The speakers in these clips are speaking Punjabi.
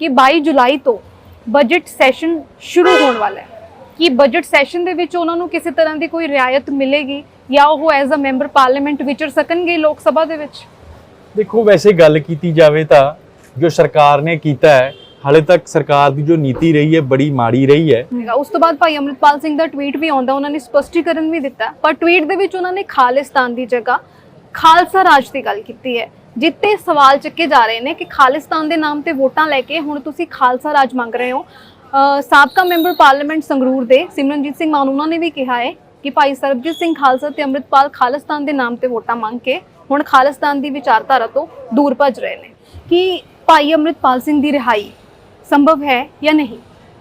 ਕਿ 22 ਜੁਲਾਈ ਤੋਂ ਬਜਟ ਸੈਸ਼ਨ ਸ਼ੁਰੂ ਹੋਣ ਵਾਲਾ ਹੈ। ਕਿ ਬਜਟ ਸੈਸ਼ਨ ਦੇ ਵਿੱਚ ਉਹਨਾਂ ਨੂੰ ਕਿਸੇ ਤਰ੍ਹਾਂ ਦੀ ਕੋਈ ਰਿਆਇਤ ਮਿਲੇਗੀ ਜਾਂ ਉਹ ਐਜ਼ ਅ ਮੈਂਬਰ ਪਾਰਲੀਮੈਂਟ ਵਿਚਰ ਸਕਣਗੇ ਲੋਕ ਸਭਾ ਦੇ ਵਿੱਚ? ਦੇਖੋ ਵੈਸੇ ਗੱਲ ਕੀਤੀ ਜਾਵੇ ਤਾਂ ਜੋ ਸਰਕਾਰ ਨੇ ਕੀਤਾ ਹੈ ਹਾਲੇ ਤੱਕ ਸਰਕਾਰ ਦੀ ਜੋ ਨੀਤੀ ਰਹੀ ਹੈ ਬੜੀ ਮਾੜੀ ਰਹੀ ਹੈ। ਉਸ ਤੋਂ ਬਾਅਦ ਭਾਈ ਅਮਰਿਤਪਾਲ ਸਿੰਘ ਦਾ ਟਵੀਟ ਵੀ ਆਉਂਦਾ ਉਹਨਾਂ ਨੇ ਸਪਸ਼ਟੀਕਰਨ ਵੀ ਦਿੱਤਾ ਪਰ ਟਵੀਟ ਦੇ ਵਿੱਚ ਉਹਨਾਂ ਨੇ ਖਾਲਿਸਤਾਨ ਦੀ ਜਗ੍ਹਾ ਖਾਲਸਾ ਰਾਜ ਦੀ ਗੱਲ ਕੀਤੀ ਹੈ। ਜਿੱਤੇ ਸਵਾਲ ਚੱਕੇ ਜਾ ਰਹੇ ਨੇ ਕਿ ਖਾਲਿਸਤਾਨ ਦੇ ਨਾਮ ਤੇ ਵੋਟਾਂ ਲੈ ਕੇ ਹੁਣ ਤੁਸੀਂ ਖਾਲਸਾ ਰਾਜ ਮੰਗ ਰਹੇ ਹੋ। ਸਾਬਕਾ ਮੈਂਬਰ ਪਾਰਲੀਮੈਂਟ ਸੰਗਰੂਰ ਦੇ ਸਿਮਰਨਜੀਤ ਸਿੰਘ ਮਾਨ ਨੇ ਵੀ ਕਿਹਾ ਹੈ ਕਿ ਭਾਈ ਸਰਬਜੀਤ ਸਿੰਘ ਖਾਲਸਾ ਤੇ ਅੰਮ੍ਰਿਤਪਾਲ ਖਾਲਿਸਤਾਨ ਦੇ ਨਾਮ ਤੇ ਵੋਟਾਂ ਮੰਗ ਕੇ ਹੁਣ ਖਾਲਿਸਤਾਨ ਦੀ ਵਿਚਾਰਧਾਰਾ ਤੋਂ ਦੂਰ ਭੱਜ ਰਹੇ ਨੇ। ਕਿ ਭਾਈ ਅੰਮ੍ਰਿਤਪਾਲ ਸਿੰਘ ਦੀ ਰਿਹਾਈ ਸੰਭਵ ਹੈ ਜਾਂ ਨਹੀਂ?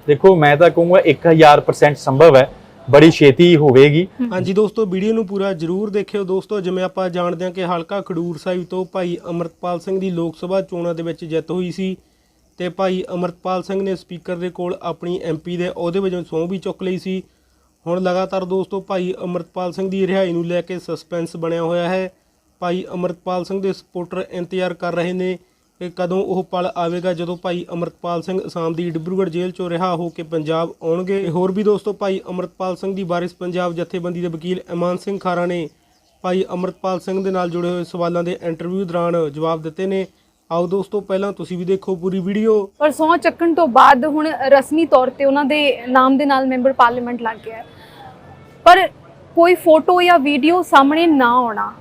ਦੇਖੋ, ਮੈਂ ਤਾਂ ਕਹੂੰਗਾ 1000% ਸੰਭਵ ਹੈ। ਬੜੀ ਛੇਤੀ ਹੋਵੇਗੀ। ਹਾਂਜੀ ਦੋਸਤੋ, ਵੀਡੀਓ ਨੂੰ ਪੂਰਾ ਜਰੂਰ ਦੇਖਿਓ। ਦੋਸਤੋ, ਜਿਵੇਂ ਆਪਾਂ ਜਾਣਦੇ ਹਾਂ ਕਿ ਹਲਕਾ ਖਡੂਰ ਸਾਹਿਬ ਤੋਂ ਭਾਈ ਅਮਰਤਪਾਲ ਸਿੰਘ ਦੀ ਲੋਕ ਸਭਾ ਚੋਣਾਂ ਦੇ ਵਿੱਚ ਜਿੱਤ ਹੋਈ ਸੀ ਤੇ ਭਾਈ ਅਮਰਤਪਾਲ ਸਿੰਘ ਨੇ ਸਪੀਕਰ ਦੇ ਕੋਲ ਆਪਣੀ ਐਮਪੀ ਦੇ ਅਹੁਦੇ ਵਜੋਂ ਸਹੁੰ ਵੀ ਚੁੱਕ ਲਈ ਸੀ। ਹੁਣ ਲਗਾਤਾਰ ਦੋਸਤੋ, ਭਾਈ ਅਮਰਤਪਾਲ ਸਿੰਘ ਦੀ ਰਿਹਾਈ ਨੂੰ ਲੈ ਕੇ ਸਸਪੈਂਸ ਬਣਿਆ ਹੋਇਆ ਹੈ। ਭਾਈ ਅਮਰਤਪਾਲ ਸਿੰਘ ਦੇ ਸਪੋਰਟਰ ਇੰਤਜ਼ਾਰ ਕਰ ਰਹੇ ਨੇ। ਕਿ ਕਦੋਂ ਉਹ ਪਲ ਆਵੇਗਾ? ਜਦੋਂ ਭਾਈ ਅਮਰਤਪਾਲ ਸਿੰਘ ਅਸਾਮ ਦੀ ਡਿਬਰੂਗੜ੍ਹ ਜੇਲ੍ਹ ਚੋਂ ਰਿਹਾ ਹੋ ਕੇ ਪੰਜਾਬ ਆਉਣਗੇ। ਹੋਰ ਵੀ ਦੋਸਤੋ, ਭਾਈ ਅਮਰਤਪਾਲ ਸਿੰਘ ਦੀ ਵਾਰਿਸ ਪੰਜਾਬ ਜਥੇਬੰਦੀ ਦੇ ਵਕੀਲ ਇਮਾਨ ਸਿੰਘ ਖਾਰਾ ਨੇ ਭਾਈ ਅਮਰਤਪਾਲ ਸਿੰਘ ਦੇ ਨਾਲ ਜੁੜੇ ਹੋਏ ਸਵਾਲਾਂ ਦੇ ਇੰਟਰਵਿਊ ਦੌਰਾਨ ਜਵਾਬ ਦਿੱਤੇ ਨੇ। ਆਓ ਦੋਸਤੋ, ਪਹਿਲਾਂ ਤੁਸੀਂ ਵੀ ਦੇਖੋ ਪੂਰੀ ਵੀਡੀਓ। ਪਰ ਸਹੁੰ ਚੱਕਣ ਤੋਂ ਬਾਅਦ ਹੁਣ ਰਸਮੀ ਤੌਰ ਤੇ ਉਹਨਾਂ ਦੇ ਨਾਮ ਦੇ ਨਾਲ ਮੈਂਬਰ ਪਾਰਲੀਮੈਂਟ ਲੱਗ ਗਿਆ ਪਰ ਕੋਈ ਫੋਟੋ ਜਾਂ ਵੀਡੀਓ ਸਾਹਮਣੇ ਨਾ ਆਉਣਾ,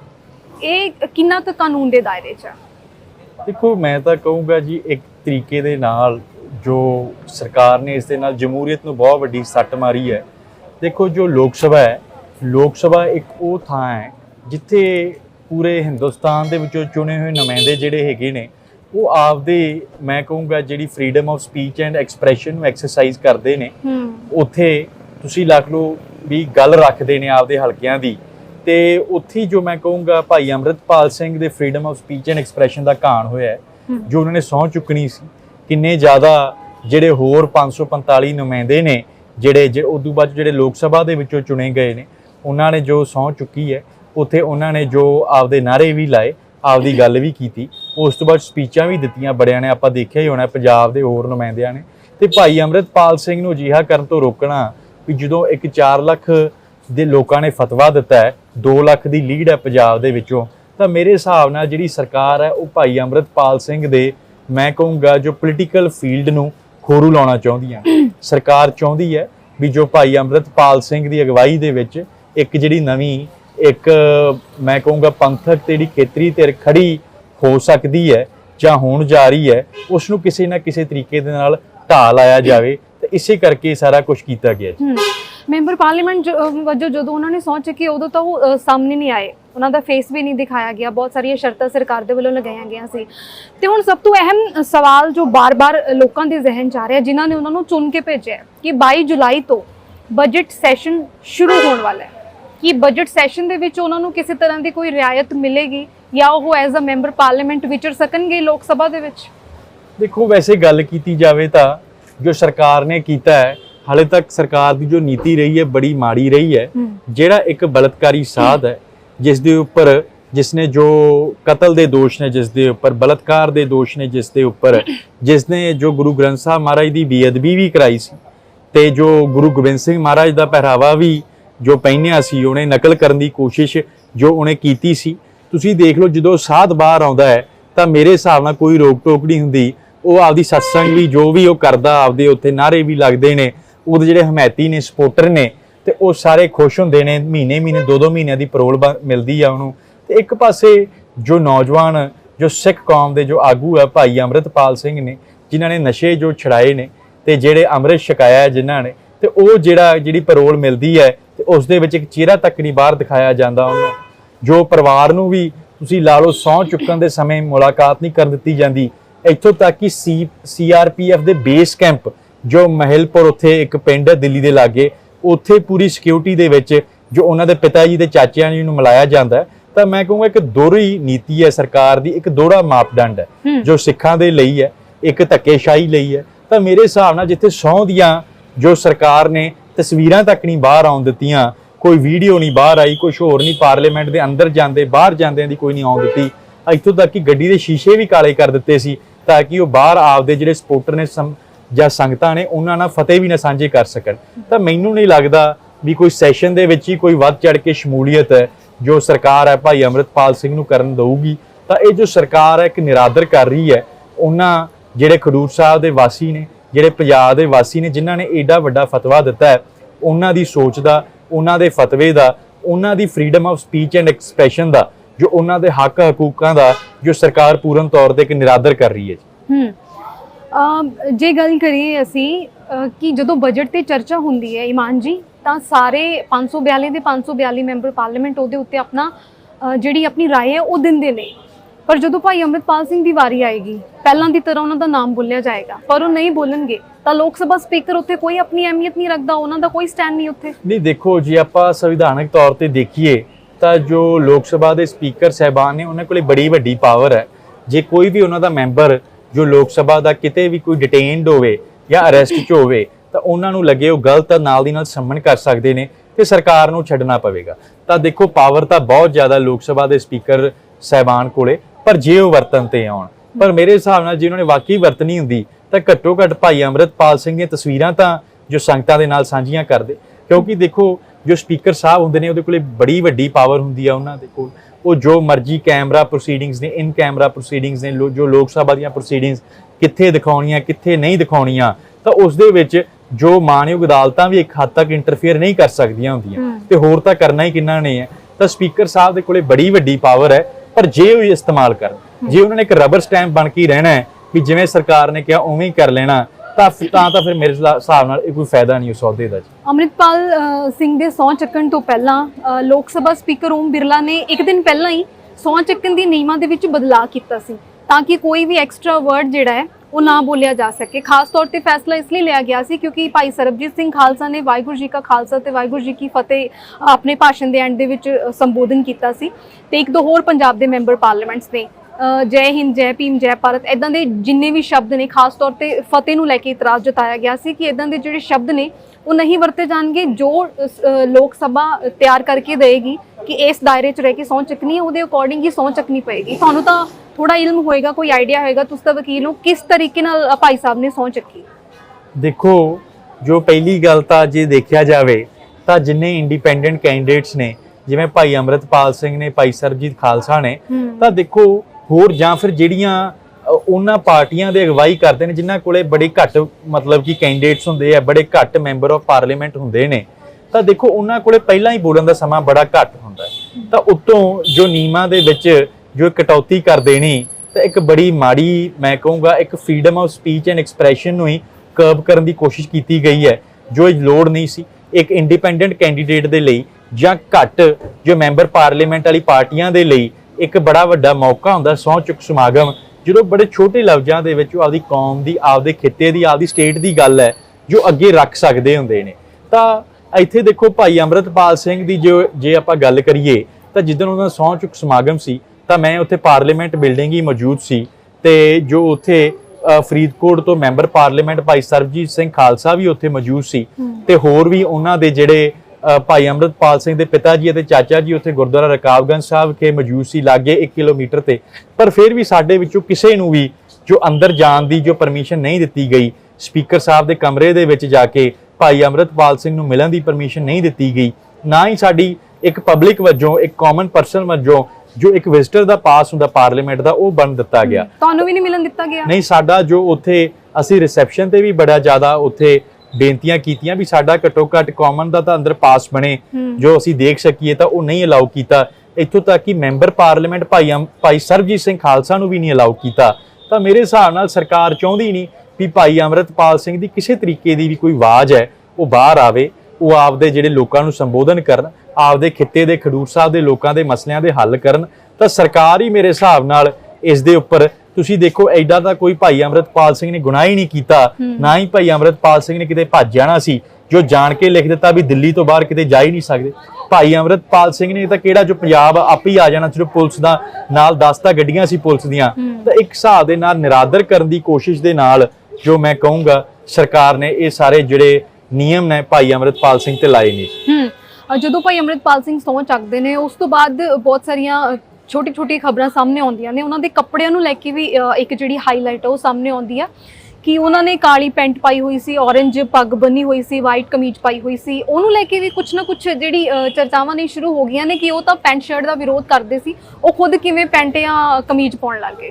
ਇਹ ਕਿੰਨਾ ਕੁ ਕਾਨੂੰਨ ਦੇ ਦਾਇਰੇ 'ਚ ਹੈ? ਦੇਖੋ ਮੈਂ ਤਾਂ ਕਹੂੰਗਾ ਜੀ ਇੱਕ ਤਰੀਕੇ ਦੇ ਨਾਲ ਜੋ ਸਰਕਾਰ ਨੇ ਇਸ ਦੇ ਨਾਲ ਜਮਹੂਰੀਅਤ ਨੂੰ ਬਹੁਤ ਵੱਡੀ ਸੱਟ ਮਾਰੀ ਹੈ। ਦੇਖੋ ਜੋ ਲੋਕ ਸਭਾ ਹੈ ਲੋਕ ਸਭਾ ਇੱਕ ਉਹ ਥਾਂ ਹੈ ਜਿੱਥੇ ਪੂਰੇ ਹਿੰਦੁਸਤਾਨ ਦੇ ਵਿੱਚੋਂ ਚੁਣੇ ਹੋਏ ਨੁਮਾਇੰਦੇ ਜਿਹੜੇ ਹੈਗੇ ਨੇ ਉਹ ਆਪਦੇ ਮੈਂ ਕਹੂੰਗਾ ਜਿਹੜੀ freedom of speech and expression ਨੂੰ ਐਕਸਰਸਾਈਜ਼ ਕਰਦੇ ਨੇ। ਉੱਥੇ ਤੁਸੀਂ ਲੱਖ ਲਓ ਵੀ ਗੱਲ ਰੱਖਦੇ ਨੇ ਆਪਦੇ ਹਲਕਿਆਂ ਦੀ। ਤੇ ਉੱਥੇ ਜੋ ਮੈਂ ਕਹੂੰਗਾ ਭਾਈ ਅੰਮ੍ਰਿਤਪਾਲ ਸਿੰਘ ਦੇ freedom of speech and expression ਦਾ ਕਾਣ ਹੋਇਆ। ਜੋ ਉਹਨਾਂ ਨੇ ਸਹੁੰ ਚੁੱਕਣੀ ਸੀ ਕਿੰਨੇ ਜ਼ਿਆਦਾ ਜਿਹੜੇ ਹੋਰ 545 ਨੁਮਾਇੰਦੇ ਨੇ ਜਿਹੜੇ ਜੇ ਉਦੋਂ ਬਾਅਦ ਜਿਹੜੇ ਲੋਕ ਸਭਾ ਦੇ ਵਿੱਚੋਂ ਚੁਣੇ ਗਏ ਨੇ ਉਹਨਾਂ ਨੇ ਜੋ ਸਹੁੰ ਚੁੱਕੀ ਹੈ ਉੱਥੇ ਉਹਨਾਂ ਨੇ ਜੋ ਆਪਦੇ ਨਾਰੇ ਵੀ ਲਾਏ ਆਪਦੀ ਗੱਲ ਵੀ ਕੀਤੀ ਉਸ ਤੋਂ ਬਾਅਦ ਸਪੀਚਾਂ ਵੀ ਦਿੱਤੀਆਂ ਬੜਿਆਂ ਨੇ ਆਪਾਂ ਦੇਖਿਆ ਹੀ ਹੋਣਾ ਪੰਜਾਬ ਦੇ ਹੋਰ ਨੁਮਾਇੰਦਿਆਂ ਨੇ ਤੇ ਭਾਈ ਅੰਮ੍ਰਿਤਪਾਲ ਸਿੰਘ ਨੂੰ ਅਜਿਹਾ ਕਰਨ ਤੋਂ ਰੋਕਣਾ ਵੀ ਜਦੋਂ ਇੱਕ 4 ਲੱਖ ਦੇ ਲੋਕਾਂ ਨੇ ਫਤਵਾ ਦਿੱਤਾ ਹੈ 2 ਲੱਖ ਦੀ ਲੀਡ ਹੈ ਪੰਜਾਬ ਦੇ ਵਿੱਚੋਂ। ਤਾਂ ਮੇਰੇ ਹਿਸਾਬ ਨਾਲ ਜਿਹੜੀ ਸਰਕਾਰ ਹੈ, ਉਹ ਭਾਈ ਅੰਮ੍ਰਿਤਪਾਲ ਸਿੰਘ ਦੇ, ਮੈਂ ਕਹੂੰਗਾ ਜੋ ਪੋਲੀਟੀਕਲ ਫੀਲਡ ਨੂੰ ਖੋਰੂ ਲਾਉਣਾ ਚਾਹੁੰਦੀ ਹੈ ਸਰਕਾਰ ਚਾਹੁੰਦੀ ਹੈ ਵੀ ਜੋ ਭਾਈ ਅੰਮ੍ਰਿਤਪਾਲ ਸਿੰਘ ਦੀ ਅਗਵਾਈ ਦੇ ਵਿੱਚ ਇੱਕ ਜਿਹੜੀ ਨਵੀਂ, ਇੱਕ ਮੈਂ ਕਹੂੰਗਾ ਪੰਥਕ ਤੇ ਜਿਹੜੀ ਖੇਤਰੀ ਧਿਰ ਖੜੀ ਹੋ ਸਕਦੀ ਹੈ ਜਾਂ ਹੋਣ ਜਾ ਰਹੀ ਹੈ ਉਸ ਨੂੰ ਕਿਸੇ ਨਾ ਕਿਸੇ ਤਰੀਕੇ ਦੇ ਨਾਲ ਢਾਹ ਲਾਇਆ ਜਾਵੇ ਤੇ ਇਸੇ ਕਰਕੇ ਸਾਰਾ ਕੁਝ ਕੀਤਾ ਗਿਆ ਜੀ। ਮੈਂਬਰ ਪਾਰਲੀਮੈਂਟ ਵਜੋਂ ਜਦੋਂ ਉਹਨਾਂ ਨੇ ਸਹੁੰ ਚੱਕੀ, ਉਦੋਂ ਤਾਂ ਉਹ ਸਾਹਮਣੇ ਨਹੀਂ ਆਏ। ਉਹਨਾਂ ਦਾ ਫੇਸ ਵੀ ਨਹੀਂ ਦਿਖਾਇਆ ਗਿਆ। ਬਹੁਤ ਸਾਰੀਆਂ ਸ਼ਰਤਾਂ ਸਰਕਾਰ ਦੇ ਵੱਲੋਂ ਲਗਾਈਆਂ ਗਈਆਂ ਸੀ। ਤੇ ਹੁਣ ਸਭ ਤੋਂ ਅਹਿਮ ਸਵਾਲ ਜੋ ਬਾਰ-ਬਾਰ ਲੋਕਾਂ ਦੇ ਜ਼ਿਹਨ 'ਚ ਆ ਰਿਹਾ, ਜਿਨ੍ਹਾਂ ਨੇ ਉਹਨਾਂ ਨੂੰ ਚੁਣ ਕੇ ਭੇਜਿਆ ਕਿ 22 ਜੁਲਾਈ ਤੋਂ ਬਜਟ ਸੈਸ਼ਨ ਸ਼ੁਰੂ ਹੋਣ ਵਾਲਾ ਹੈ। ਕਿ ਬਜਟ ਸੈਸ਼ਨ ਦੇ ਵਿੱਚ ਉਹਨਾਂ ਨੂੰ ਕਿਸੇ ਤਰ੍ਹਾਂ ਦੀ ਕੋਈ ਰਿਆਇਤ ਮਿਲੇਗੀ ਜਾਂ ਉਹ ਐਜ਼ ਅ ਮੈਂਬਰ ਪਾਰਲੀਮੈਂਟ ਵਿਚਰ ਸਕਣਗੇ ਲੋਕ ਸਭਾ ਦੇ ਵਿੱਚ? ਦੇਖੋ, ਵੈਸੇ ਗੱਲ ਕੀਤੀ ਜਾਵੇ ਤਾਂ ਜੋ ਸਰਕਾਰ ਨੇ ਕੀਤਾ ਹੈ ਹਾਲੇ ਤੱਕ ਸਰਕਾਰ ਦੀ ਜੋ ਨੀਤੀ ਰਹੀ ਹੈ ਬੜੀ ਮਾੜੀ ਰਹੀ ਹੈ ਜਿਹੜਾ ਇੱਕ ਬਲਤਕਾਰੀ ਸਾਧ ਹੈ ਜਿਸ ਦੇ ਉੱਪਰ ਜਿਸ ਨੇ ਜੋ ਕਤਲ ਦੇ ਦੋਸ਼ ਨੇ ਜਿਸ ਦੇ ਉੱਪਰ ਬਲਤਕਾਰ ਦੇ ਦੋਸ਼ ਨੇ ਜਿਸ ਦੇ ਉੱਪਰ ਜਿਸ ਨੇ ਜੋ ਗੁਰੂ ਗ੍ਰੰਥ ਸਾਹਿਬ ਮਹਾਰਾਜ ਦੀ ਬੇਅਦਬੀ ਵੀ ਕਰਾਈ ਸੀ ਤੇ ਜੋ ਗੁਰੂ ਗੋਬਿੰਦ ਸਿੰਘ ਮਹਾਰਾਜ ਦਾ ਪਹਿਰਾਵਾ ਵੀ ਜੋ ਪਹਿਨਿਆ ਸੀ ਉਹਨੇ ਨਕਲ ਕਰਨ ਦੀ ਕੋਸ਼ਿਸ਼ ਜੋ ਉਹਨੇ ਕੀਤੀ ਸੀ ਤੁਸੀਂ ਦੇਖ ਲਓ ਜਦੋਂ ਸਾਧ ਬਾਹਰ ਆਉਂਦਾ ਹੈ ਤਾਂ ਮੇਰੇ ਹਿਸਾਬ ਨਾਲ ਕੋਈ ਰੋਕ ਟੋਕ ਨਹੀਂ ਹੁੰਦੀ ਉਹ ਆਪਦੀ ਸਤਸੰਗ ਵੀ ਜੋ ਵੀ ਉਹ ਕਰਦਾ ਆਪਦੇ ਉੱਥੇ ਨਾਰੇ ਵੀ ਲੱਗਦੇ ਨੇ ਉਹਦੇ ਜਿਹੜੇ ਹਮਾਇਤੀ ਨੇ ਸਪੋਰਟਰ ਨੇ, ਤੇ ਉਹ ਸਾਰੇ ਖੁਸ਼ ਹੁੰਦੇ ਨੇ, ਮਹੀਨੇ ਮਹੀਨੇ, ਦੋ ਦੋ ਮਹੀਨਿਆਂ ਦੀ ਪਰੋਲ ਬ- ਮਿਲਦੀ ਆ ਉਹਨੂੰ। ਤੇ ਇੱਕ ਪਾਸੇ ਜੋ ਨੌਜਵਾਨ, ਜੋ ਸਿੱਖ ਕੌਮ ਦੇ ਜੋ ਆਗੂ ਆ, ਭਾਈ ਅੰਮ੍ਰਿਤਪਾਲ ਸਿੰਘ ਨੇ, ਜਿਨ੍ਹਾਂ ਨੇ ਨਸ਼ੇ ਜੋ ਛੜਾਏ ਨੇ, ਤੇ ਜਿਹੜੇ ਅੰਮ੍ਰਿਤ ਛਕਾਇਆ ਜਿਨ੍ਹਾਂ ਨੇ, ਤੇ ਉਹ ਜਿਹੜਾ ਜਿਹੜੀ ਪਰੋਲ ਮਿਲਦੀ ਹੈ, ਤੇ ਉਸ ਦੇ ਵਿੱਚ ਇੱਕ ਚਿਹਰਾ ਤੱਕ ਨਹੀਂ ਬਾਹਰ ਦਿਖਾਇਆ ਜਾਂਦਾ ਉਹਨੂੰ। ਜੋ ਪਰਿਵਾਰ ਨੂੰ ਵੀ ਤੁਸੀਂ ਲਾ ਲਓ, ਸਹੁੰ ਚੁੱਕਣ ਦੇ ਸਮੇਂ ਮੁਲਾਕਾਤ ਨਹੀਂ ਕਰ ਦਿੱਤੀ ਜਾਂਦੀ, ਇੱਥੋਂ ਤੱਕ ਕਿ ਸੀ ਸੀਆਰਪੀਐਫ ਦੇ ਬੇਸ ਕੈਂਪ ਜੋ ਮਹਿਲਪੁਰ ਉੱਥੇ ਇੱਕ ਪਿੰਡ ਹੈ ਦਿੱਲੀ ਦੇ ਲਾਗੇ ਉੱਥੇ ਪੂਰੀ ਸਿਕਿਉਰਿਟੀ ਦੇ ਵਿੱਚ ਜੋ ਉਹਨਾਂ ਦੇ ਪਿਤਾ ਜੀ ਦੇ ਚਾਚਿਆਂ ਜੀ ਨੂੰ ਮਿਲਾਇਆ ਜਾਂਦਾ ਤਾਂ ਮੈਂ ਕਹੂੰਗਾ ਇੱਕ ਦੋਹਰੀ ਨੀਤੀ ਹੈ ਸਰਕਾਰ ਦੀ ਇੱਕ ਦੋਹਰਾ ਮਾਪਦੰਡ ਹੈ। ਜੋ ਸਿੱਖਾਂ ਦੇ ਲਈ ਹੈ ਇੱਕ ਧੱਕੇਸ਼ਾਹੀ ਲਈ ਹੈ। ਤਾਂ ਮੇਰੇ ਹਿਸਾਬ ਨਾਲ ਜਿੱਥੇ ਸਹੁੰ ਦੀਆਂ ਜੋ ਸਰਕਾਰ ਨੇ ਤਸਵੀਰਾਂ ਤੱਕ ਨਹੀਂ ਬਾਹਰ ਆਉਣ ਦਿੱਤੀਆਂ ਕੋਈ ਵੀਡੀਓ ਨਹੀਂ ਬਾਹਰ ਆਈ ਕੁਝ ਹੋਰ ਨਹੀਂ ਪਾਰਲੀਮੈਂਟ ਦੇ ਅੰਦਰ ਜਾਂਦੇ ਬਾਹਰ ਜਾਂਦਿਆਂ ਦੀ ਕੋਈ ਨਹੀਂ ਆਉਣ ਦਿੱਤੀ। ਇੱਥੋਂ ਤੱਕ ਕਿ ਗੱਡੀ ਦੇ ਸ਼ੀਸ਼ੇ ਵੀ ਕਾਲੇ ਕਰ ਦਿੱਤੇ ਸੀ ਤਾਂ ਕਿ ਉਹ ਬਾਹਰ ਆਪਦੇ ਜਿਹੜੇ ਸਪੋਰਟਰ ਨੇ ਸਮ- ਜਾਂ ਸੰਗਤਾਂ ਨੇ ਉਹਨਾਂ ਨਾਲ ਫਤਿਹ ਵੀ ਨਾ ਸਾਂਝੇ ਕਰ ਸਕਣ। ਤਾਂ ਮੈਨੂੰ ਨਹੀਂ ਲੱਗਦਾ ਵੀ ਕੋਈ ਸੈਸ਼ਨ ਦੇ ਵਿੱਚ ਹੀ ਕੋਈ ਵੱਧ ਚੜ ਕੇ ਸ਼ਮੂਲੀਅਤ ਹੈ, ਜੋ ਸਰਕਾਰ ਹੈ, ਭਾਈ ਅਮਰਿਤਪਾਲ ਸਿੰਘ ਨੂੰ ਕਰਨ ਦਊਗੀ। ਤਾਂ ਇਹ ਜੋ ਸਰਕਾਰ ਹੈ, ਇੱਕ ਨਿਰਾਦਰ ਕਰ ਰਹੀ ਹੈ, ਉਹਨਾਂ ਜਿਹੜੇ ਖਡੂਰ ਸਾਹਿਬ ਦੇ ਵਾਸੀ ਨੇ, ਜਿਹੜੇ ਪੰਜਾਬ ਦੇ ਵਾਸੀ ਨੇ, ਜਿਨ੍ਹਾਂ ਨੇ ਏਡਾ ਵੱਡਾ ਫਤਵਾ ਦਿੱਤਾ ਹੈ, ਉਹਨਾਂ ਦੀ ਸੋਚ ਦਾ, ਉਹਨਾਂ ਦੇ ਫਤਵੇ ਦਾ, ਉਹਨਾਂ ਦੀ freedom of speech and expression ਦਾ, ਜੋ ਉਹਨਾਂ ਦੇ ਹੱਕ ਹਕੂਕਾਂ ਦਾ, ਜੋ ਸਰਕਾਰ ਪੂਰਨ ਤੌਰ ਤੇ ਇੱਕ ਨਿਰਾਦਰ ਕਰ ਰਹੀ ਹੈ ਜੀ। ਹੂੰ। ਜੇ ਗੱਲ ਕਰੀਏ ਅਸੀਂ ਅ, ਕਿ ਜਦੋਂ ਬਜਟ ਤੇ ਚਰਚਾ ਹੁੰਦੀ ਹੈ ਇਮਾਨ ਜੀ ਤਾਂ ਸਾਰੇ 542 ਦੇ 542 ਮੈਂਬਰ ਪਾਰਲੀਮੈਂਟ ਉਹਦੇ ਉੱਤੇ ਆਪਣਾ ਅ, ਜਿਹੜੀ ਆਪਣੀ رائے ਹੈ ਉਹ ਦਿੰਦੇ ਨੇ ਪਰ ਜਦੋਂ ਭਾਈ ਅੰਮ੍ਰਿਤਪਾਲ ਸਿੰਘ ਦੀ ਵਾਰੀ ਆਏਗੀ ਪਹਿਲਾਂ ਦੀ ਤਰ੍ਹਾਂ ਉਹਨਾਂ ਦਾ ਨਾਮ ਬੋਲਿਆ ਜਾਏਗਾ ਪਰ ਉਹ ਨਹੀਂ ਬੋਲਣਗੇ ਤਾਂ ਲੋਕ ਸਭਾ ਸਪੀਕਰ ਉੱਥੇ ਕੋਈ ਆਪਣੀ ਅਹਿਮੀਅਤ ਨਹੀਂ ਰੱਖਦਾ ਉਹਨਾਂ ਦਾ ਕੋਈ ਸਟੈਂਡ ਨਹੀਂ ਉੱਥੇ ਨਹੀਂ ਦੇਖੋ ਜੇ ਆਪਾਂ ਸੰਵਿਧਾਨਕ ਤੌਰ ਤੇ ਦੇਖੀਏ ਤਾਂ ਜੋ ਲੋਕ ਸਭਾ ਦੇ ਸਪੀਕਰ ਸਹਿਬਾਨ ਨੇ ਉਹਨਾਂ ਕੋਲੇ ਬੜੀ ਵੱਡੀ ਪਾਵਰ ਹੈ ਜੇ ਕੋਈ ਵੀ ਉਹਨਾਂ ਦਾ ਮੈਂਬਰ ਜੋ ਲੋਕ ਸਭਾ ਦਾ ਕਿਤੇ ਵੀ ਕੋਈ ਡਿਟੇਨਡ ਹੋਵੇ ਜਾਂ ਅਰੈਸਟ 'ਚ ਹੋਵੇ, ਤਾਂ ਉਹਨਾਂ ਨੂੰ ਲੱਗੇ ਉਹ ਗਲਤ ਨਾਲ ਦੀ ਨਾਲ ਸੰਮਨ ਕਰ ਸਕਦੇ ਨੇ ਤੇ ਸਰਕਾਰ ਨੂੰ ਛੱਡਣਾ ਪਵੇਗਾ। ਤਾਂ ਦੇਖੋ ਪਾਵਰ ਤਾਂ ਬਹੁਤ ਜ਼ਿਆਦਾ ਲੋਕ ਸਭਾ ਦੇ ਸਪੀਕਰ ਸਹਿਬਾਨ ਕੋਲੇ, ਪਰ ਜੇ ਉਹ ਵਰਤਨ ਤੇ ਆਉਣ, ਪਰ ਮੇਰੇ ਹਿਸਾਬ ਨਾਲ ਜੇ ਉਹਨਾਂ ਨੇ ਵਾਕਈ ਵਰਤਣੀ ਹੁੰਦੀ, ਤਾਂ ਘੱਟੋ ਘੱਟ ਭਾਈ ਅੰਮ੍ਰਿਤਪਾਲ ਸਿੰਘ ਦੀਆਂ ਤਸਵੀਰਾਂ ਤਾਂ ਜੋ ਸੰਗਤਾਂ ਦੇ ਨਾਲ ਸਾਂਝੀਆਂ ਕਰਦੇ। ਕਿਉਂਕਿ ਦੇਖੋ, ਜੋ ਸਪੀਕਰ ਸਾਹਿਬ ਹੁੰਦੇ ਨੇ, ਉਹਦੇ ਕੋਲੇ ਬੜੀ ਵੱਡੀ ਪਾਵਰ ਹੁੰਦੀ ਆ ਉਹਨਾਂ ਦੇ ਕੋਲ। ਉਹ ਜੋ ਮਰਜ਼ੀ ਕੈਮਰਾ ਪ੍ਰੋਸੀਡਿੰਗਸ ਨੇ ਇਨ ਕੈਮਰਾ ਪ੍ਰੋਸੀਡਿੰਗਸ ਨੇ ਜੋ ਲੋਕ ਸਭਾ ਦੀਆਂ ਪ੍ਰੋਸੀਡਿੰਗਸ ਕਿੱਥੇ ਦਿਖਾਉਣੀਆਂ ਕਿੱਥੇ ਨਹੀਂ ਦਿਖਾਉਣੀਆਂ ਤਾਂ ਉਸ ਦੇ ਵਿੱਚ ਜੋ ਮਾਨਯੋਗ ਅਦਾਲਤਾਂ ਵੀ ਇੱਕ ਹੱਦ ਤੱਕ ਇੰਟਰਫੇਅਰ ਨਹੀਂ ਕਰ ਸਕਦੀਆਂ ਹੁੰਦੀਆਂ। ਤੇ ਹੋਰ ਤਾਂ ਕਰਨਾ ਹੀ ਕਿੰਨਾ ਨੇ ਹੈ। ਤਾਂ ਸਪੀਕਰ ਸਾਹਿਬ ਦੇ ਕੋਲੇ ਬੜੀ ਵੱਡੀ ਪਾਵਰ ਹੈ ਪਰ ਜੇ ਉਹ ਇਸਤੇਮਾਲ ਕਰਨ ਜੇ ਉਹਨਾਂ ਨੇ ਇੱਕ ਰਬਰ ਸਟੈਂਪ ਬਣ ਕੇ ਹੀ ਰਹਿਣਾ ਹੈ ਵੀ ਜਿਵੇਂ ਸਰਕਾਰ ਨੇ ਕਿਹਾ ਉਵੇਂ ਹੀ ਕਰ ਲੈਣਾ ਤਾਂ ਫਿਰ- ਤਾਂ ਤਾਂ ਫਿਰ ਮੇਰੇ ਹਿਸਾਬ ਨਾਲ ਇਹ ਕੋਈ ਫਾਇਦਾ ਨਹੀਂ ਉਸ ਸੌਦੇ ਦਾ ਜੀ। ਅੰਮ੍ਰਿਤਪਾਲ ਅ, ਸਿੰਘ ਦੇ ਸਹੁੰ ਚੱਕਣ ਤੋਂ ਪਹਿਲਾਂ ਅ, ਲੋਕ ਸਭਾ ਸਪੀਕਰ ਓਮ ਬਿਰਲਾ ਨੇ ਇੱਕ ਦਿਨ ਪਹਿਲਾਂ ਹੀ ਸਹੁੰ ਚੱਕਣ ਦੀ ਨਿਯਮਾਂ ਦੇ ਵਿੱਚ ਬਦਲਾਅ ਕੀਤਾ ਸੀ ਤਾਂ ਕਿ ਕੋਈ ਵੀ ਐਕਸਟਰਾ ਵਰਡ ਜਿਹੜਾ ਹੈ ਉਹ ਨਾ ਬੋਲਿਆ ਜਾ ਸਕੇ। ਖਾਸ ਤੌਰ ਤੇ ਫੈਸਲਾ ਇਸ ਲਈ ਲਿਆ ਗਿਆ ਸੀ ਕਿਉਂਕਿ ਭਾਈ ਸਰਬਜੀਤ ਸਿੰਘ ਖਾਲਸਾ ਨੇ ਵਾਹਿਗੁਰੂ ਜੀ ਕਾ ਖਾਲਸਾ ਤੇ ਵਾਹਿਗੁਰੂ ਜੀ ਕੀ ਫਤਿਹ ਆਪਣੇ ਭਾਸ਼ਣ ਦੇ ਐਂਡ ਦੇ ਵਿੱਚ ਅ, ਸੰਬੋਧਨ ਕੀਤਾ ਸੀ ਤੇ ਇੱਕ ਦੋ ਹੋਰ ਪੰਜਾਬ ਦੇ ਮੈਂਬਰ ਪਾਰਲੀਮੈਂਟਸ ਨੇ ਜੈ ਹਿੰਦ ਜੈ ਭੀਮ ਜੈ ਭਾਰਤ ਇਦਾਂ ਦੇ ਜਿੰਨੇ ਵੀ ਸ਼ਬਦ ਨੇ ਖਾਸ ਤੌਰ ਤੇ ਫਤਿਹ ਨੂੰ ਲੈ ਕੇ ਇਤਰਾਜ਼ ਜਤਾਇਆ ਗਿਆ ਸੀ ਕਿ ਇਦਾਂ ਦੇ ਜਿਹੜੇ ਸ਼ਬਦ ਨੇ ਉਹ ਨਹੀਂ ਵਰਤੇ ਜਾਣਗੇ ਜੋ ਲੋਕ ਸਭਾ ਤਿਆਰ ਕਰਕੇ ਦੇਏਗੀ ਕਿ ਇਸ ਦਾਇਰੇ 'ਚ ਰਹਿ ਕੇ ਸਹੁੰ ਚੱਕਣੀ ਹੈ ਉਹਦੇ ਅਕੋਰਡਿੰਗ ਹੀ ਸਹੁੰ ਚੱਕਣੀ ਪਏਗੀ। ਤੁਹਾਨੂੰ ਤਾਂ ਥੋੜਾ ਇਲਮ ਹੋਏਗਾ ਕੋਈ ਆਈਡੀਆ ਹੋਏਗਾ ਤੁਸੀਂ ਤਾਂ ਵਕੀਲ ਹੋ ਕਿਸ ਤਰੀਕੇ ਨਾਲ ਭਾਈ ਸਾਹਿਬ ਨੇ ਸਹੁੰ ਚੱਕੀ? ਦੇਖੋ ਜੋ ਪਹਿਲੀ ਗੱਲ ਤਾਂ ਜੇ ਦੇਖਿਆ ਜਾਵੇ ਤਾਂ ਜਿੰਨੇ ਇੰਡੀਪੈਂਡੈਂਟ ਕੈਂਡੀਡੇਟਸ ਨੇ ਜਿਵੇਂ ਭਾਈ ਅੰਮ੍ਰਿਤਪਾਲ ਸਿੰਘ ਨੇ ਭਾਈ ਸਰਜੀਤ ਖਾਲਸਾ ਨੇ ਤਾਂ ਦੇਖੋ ਹੋਰ ਜਾਂ ਫਿਰ ਜਿਹੜੀਆਂ ਉਹਨਾਂ ਪਾਰਟੀਆਂ ਦੇ ਅਗਵਾਈ ਕਰਦੇ ਨੇ, ਜਿਨ੍ਹਾਂ ਕੋਲੇ ਬੜੇ ਘੱਟ, ਮਤਲਬ ਕਿ ਕੈਂਡੀਡੇਟਸ ਹੁੰਦੇ ਆ, ਬੜੇ ਘੱਟ ਮੈਂਬਰ ਆਫ ਪਾਰਲੀਮੈਂਟ ਹੁੰਦੇ ਨੇ, ਤਾਂ ਦੇਖੋ ਉਹਨਾਂ ਕੋਲੇ ਪਹਿਲਾਂ ਹੀ ਬੋਲਣ ਦਾ ਸਮਾਂ ਬੜਾ ਘੱਟ ਹੁੰਦਾ ਤਾਂ ਉਤੋਂ ਜੋ ਨੀਮਾਂ ਦੇ ਵਿੱਚ ਜੋ ਕਟੌਤੀ ਕਰ ਦੇਣੀ, ਤਾਂ ਇੱਕ ਬੜੀ ਮਾੜੀ, ਮੈਂ ਕਹੂੰਗਾ, ਇੱਕ freedom of speech and expression ਨੂੰ ਹੀ ਕਰਬ ਕਰਨ ਦੀ ਕੋਸ਼ਿਸ਼ ਕੀਤੀ ਗਈ ਹੈ, ਜੋ ਇਹ ਲੋੜ ਨਹੀਂ ਸੀ। ਇੱਕ ਇੰਡੀਪੈਂਡੈਂਟ ਕੈਂਡੀਡੇਟ ਦੇ ਲਈ ਜਾਂ ਘੱਟ ਜੋ ਮੈਂਬਰ ਪਾਰਲੀਮੈਂਟ ਵਾਲੀ ਪਾਰਟੀਆਂ ਦੇ ਲਈ ਇੱਕ ਬੜਾ ਵੱਡਾ ਮੌਕਾ ਹੁੰਦਾ ਸਹੁੰ ਚੁੱਕ ਸਮਾਗਮ ਜਦੋਂ ਬੜੇ ਛੋਟੇ ਲਫ਼ਜ਼ਾਂ ਦੇ ਵਿੱਚ ਉਹ ਆਪਦੀ ਕੌਮ ਦੀ ਆਪਦੇ ਖਿੱਤੇ ਦੀ ਆਪਦੀ ਸਟੇਟ ਦੀ ਗੱਲ ਹੈ ਜੋ ਅੱਗੇ ਰੱਖ ਸਕਦੇ ਹੁੰਦੇ ਨੇ। ਤਾਂ ਇੱਥੇ ਦੇਖੋ ਭਾਈ ਅੰਮ੍ਰਿਤਪਾਲ ਸਿੰਘ ਦੀ ਜੋ ਜੇ ਆਪਾਂ ਗੱਲ ਕਰੀਏ ਤਾਂ ਜਿੱਦਣ ਉਹਨਾਂ ਦਾ ਸਹੁੰ ਚੁੱਕ ਸਮਾਗਮ ਸੀ ਤਾਂ ਮੈਂ ਉੱਥੇ ਪਾਰਲੀਮੈਂਟ ਬਿਲਡਿੰਗ ਹੀ ਮੌਜੂਦ ਸੀ ਤੇ ਜੋ ਉੱਥੇ ਫਰੀਦਕੋਟ ਤੋਂ ਮੈਂਬਰ ਪਾਰਲੀਮੈਂਟ ਭਾਈ ਸਰਬਜੀਤ ਸਿੰਘ ਖਾਲਸਾ ਵੀ ਉੱਥੇ ਮੌਜੂਦ ਸੀ ਤੇ ਹੋਰ ਵੀ ਉਹਨਾਂ ਦੇ ਜਿਹੜੇ ਭਾਈ ਅੰਮ੍ਰਿਤਪਾਲ ਸਿੰਘ ਦੇ ਪਿਤਾ ਜੀ ਅਤੇ ਚਾਚਾ ਜੀ ਉੱਥੇ ਗੁਰਦੁਆਰਾ ਰਕਾਬਗੰਜ ਸਾਹਿਬ ਕੇ ਮੌਜੂਦ ਸੀ ਲਾਗੇ 1 ਕਿਲੋਮੀਟਰ ਤੇ। ਪਰ ਫਿਰ ਵੀ ਸਾਡੇ ਵਿੱਚੋਂ ਕਿਸੇ ਨੂੰ ਵੀ ਜੋ ਅੰਦਰ ਜਾਣ ਦੀ ਜੋ ਪਰਮਿਸ਼ਨ ਨਹੀਂ ਦਿੱਤੀ ਗਈ ਸਪੀਕਰ ਸਾਹਿਬ ਦੇ ਕਮਰੇ ਦੇ ਵਿੱਚ ਜਾ ਕੇ ਭਾਈ ਅੰਮ੍ਰਿਤਪਾਲ ਸਿੰਘ ਨੂੰ ਮਿਲਣ ਦੀ ਪਰਮਿਸ਼ਨ ਨਹੀਂ ਦਿੱਤੀ ਗਈ ਨਾ ਹੀ ਸਾਡੀ ਇੱਕ ਪਬਲਿਕ ਵਜੋਂ ਇੱਕ ਕਾਮਨ ਪਰਸਨ ਵਜੋਂ ਜੋ ਇੱਕ ਵਿਜ਼ਟਰ ਦਾ ਪਾਸ ਹੁੰਦਾ ਪਾਰਲੀਮੈਂਟ ਦਾ ਉਹ ਬਣ ਦਿੱਤਾ ਗਿਆ। ਤੁਹਾਨੂੰ ਵੀ ਨਹੀਂ ਮਿਲਣ ਦਿੱਤਾ ਗਿਆ? ਨਹੀਂ ਸਾਡਾ ਜੋ ਉੱਥੇ ਅਸੀਂ ਰਿਸੈਪਸ਼ਨ ਤੇ ਵੀ ਬੜਾ ਜ਼ਿਆਦਾ ਉੱਥੇ ਬੇਨਤੀਆਂ ਕੀਤੀਆਂ ਵੀ ਸਾਡਾ ਘੱਟੋ ਘੱਟ ਕਾਮਨ ਦਾ ਤਾਂ ਅੰਦਰ ਪਾਸ ਬਣੇ। ਜੋ ਅਸੀਂ ਦੇਖ ਸਕੀਏ ਤਾਂ ਉਹ ਨਹੀਂ ਅਲਾਉ ਕੀਤਾ। ਇੱਥੋਂ ਤੱਕ ਕਿ ਮੈਂਬਰ ਪਾਰਲੀਮੈਂਟ ਭਾਈ ਭਾਈ ਸਰਬਜੀਤ ਸਿੰਘ ਖਾਲਸਾ ਨੂੰ ਵੀ ਨਹੀਂ ਅਲਾਉ ਕੀਤਾ। ਤਾਂ ਮੇਰੇ ਹਿਸਾਬ ਨਾਲ ਸਰਕਾਰ ਚਾਹੁੰਦੀ ਨਹੀਂ ਵੀ ਭਾਈ ਅੰਮ੍ਰਿਤਪਾਲ ਸਿੰਘ ਦੀ ਕਿਸੇ ਤਰੀਕੇ ਦੀ ਵੀ ਕੋਈ ਆਵਾਜ਼ ਹੈ ਉਹ ਬਾਹਰ ਆਵੇ ਉਹ ਆਪਦੇ ਜਿਹੜੇ ਲੋਕਾਂ ਨੂੰ ਸੰਬੋਧਨ ਕਰਨ ਆਪਦੇ ਖਿੱਤੇ ਦੇ ਖਡੂਰ ਸਾਹਿਬ ਦੇ ਲੋਕਾਂ ਦੇ ਮਸਲਿਆਂ ਦੇ ਹੱਲ ਕਰਨ। ਤਾਂ ਸਰਕਾਰ ਹੀ ਮੇਰੇ ਹਿਸਾਬ ਨਾਲ ਇਸ ਦੇ ਉੱਪਰ ਤੁਸੀਂ ਦੇਖੋ ਐਡਾ ਤਾਂ ਕੋਈ ਭਾਈ ਅੰਮ੍ਰਿਤਪਾਲ ਸਿੰਘ ਨੇ ਗੁਨਾਹ ਹੀ ਨਹੀਂ ਕੀਤਾ ਨਾ ਹੀ ਭਾਈ ਅੰਮ੍ਰਿਤਪਾਲ ਸਿੰਘ ਨੇ ਕਿਤੇ ਭੱਜ ਜਾਣਾ ਸੀ ਜੋ ਜਾਣ ਕੇ ਲਿਖ ਦਿੱਤਾ ਵੀ ਦਿੱਲੀ ਤੋਂ ਬਾਹਰ ਕਿਤੇ ਜਾ ਹੀ ਨਹੀਂ ਸਕਦੇ। ਭਾਈ ਅੰਮ੍ਰਿਤਪਾਲ ਸਿੰਘ ਨੇ ਤਾਂ ਕਿਹੜਾ ਜੋ ਪੰਜਾਬ ਆਪ ਹੀ ਆ ਜਾਣਾ ਸਿਰਫ ਪੁਲਿਸ ਦਾ ਨਾਲ 10 ਤਾਂ ਗੱਡੀਆਂ ਸੀ ਪੁਲਿਸ ਦੀਆਂ। ਤਾਂ ਇੱਕ ਹਿਸਾਬ ਦੇ ਨਾਲ ਨਿਰਾਦਰ ਕਰਨ ਦੀ ਕੋਸ਼ਿਸ਼ ਦੇ ਨਾਲ ਜੋ ਮੈਂ ਕਹੂੰਗਾ ਸਰਕਾਰ ਨੇ ਇਹ ਸਾਰੇ ਜਿਹੜੇ ਨਿਯਮ ਨੇ ਭਾਈ ਅੰਮ੍ਰਿਤਪਾਲ ਸਿੰਘ ਤੇ ਲਾਏ ਨੇ। ਜਦੋਂ ਭਾਈ ਅੰਮ੍ਰਿਤਪਾਲ ਸਿੰਘ ਸਹੁੰ ਚੱਕਦੇ ਨੇ ਉਸ ਤੋਂ ਬਾਅਦ ਬਹੁਤ ਸਾਰੀਆਂ ਛੋਟੀ ਛੋਟੀ ਖਬਰਾਂ ਸਾਹਮਣੇ ਆਉਂਦੀਆਂ ਨੇ ਉਹਨਾਂ ਦੇ ਕੱਪੜਿਆਂ ਨੂੰ ਲੈ ਕੇ ਵੀ ਇੱਕ ਜਿਹੜੀ ਹਾਈਲਾਈਟ ਹੈ ਉਹ ਸਾਹਮਣੇ ਆਉਂਦੀ ਆ ਕਿ ਉਹਨਾਂ ਨੇ ਕਾਲੀ ਪੈਂਟ ਪਾਈ ਹੋਈ ਸੀ ਔਰੰਜ ਪੱਗ ਬੰਨੀ ਹੋਈ ਸੀ ਵਾਈਟ ਕਮੀਜ਼ ਪਾਈ ਹੋਈ ਸੀ। ਉਹਨੂੰ ਲੈ ਕੇ ਵੀ ਕੁਝ ਨਾ ਕੁਝ ਜਿਹੜੀ ਚਰਚਾਵਾਂ ਨੇ ਸ਼ੁਰੂ ਹੋ ਗਈਆਂ ਨੇ ਕਿ ਉਹ ਤਾਂ ਪੈਂਟ ਸ਼ਰਟ ਦਾ ਵਿਰੋਧ ਕਰਦੇ ਸੀ। ਉਹ ਖੁਦ ਕਿਵੇਂ ਪੈਂਟ ਜਾਂ ਕਮੀਜ਼ ਪਾਉਣ ਲੱਗ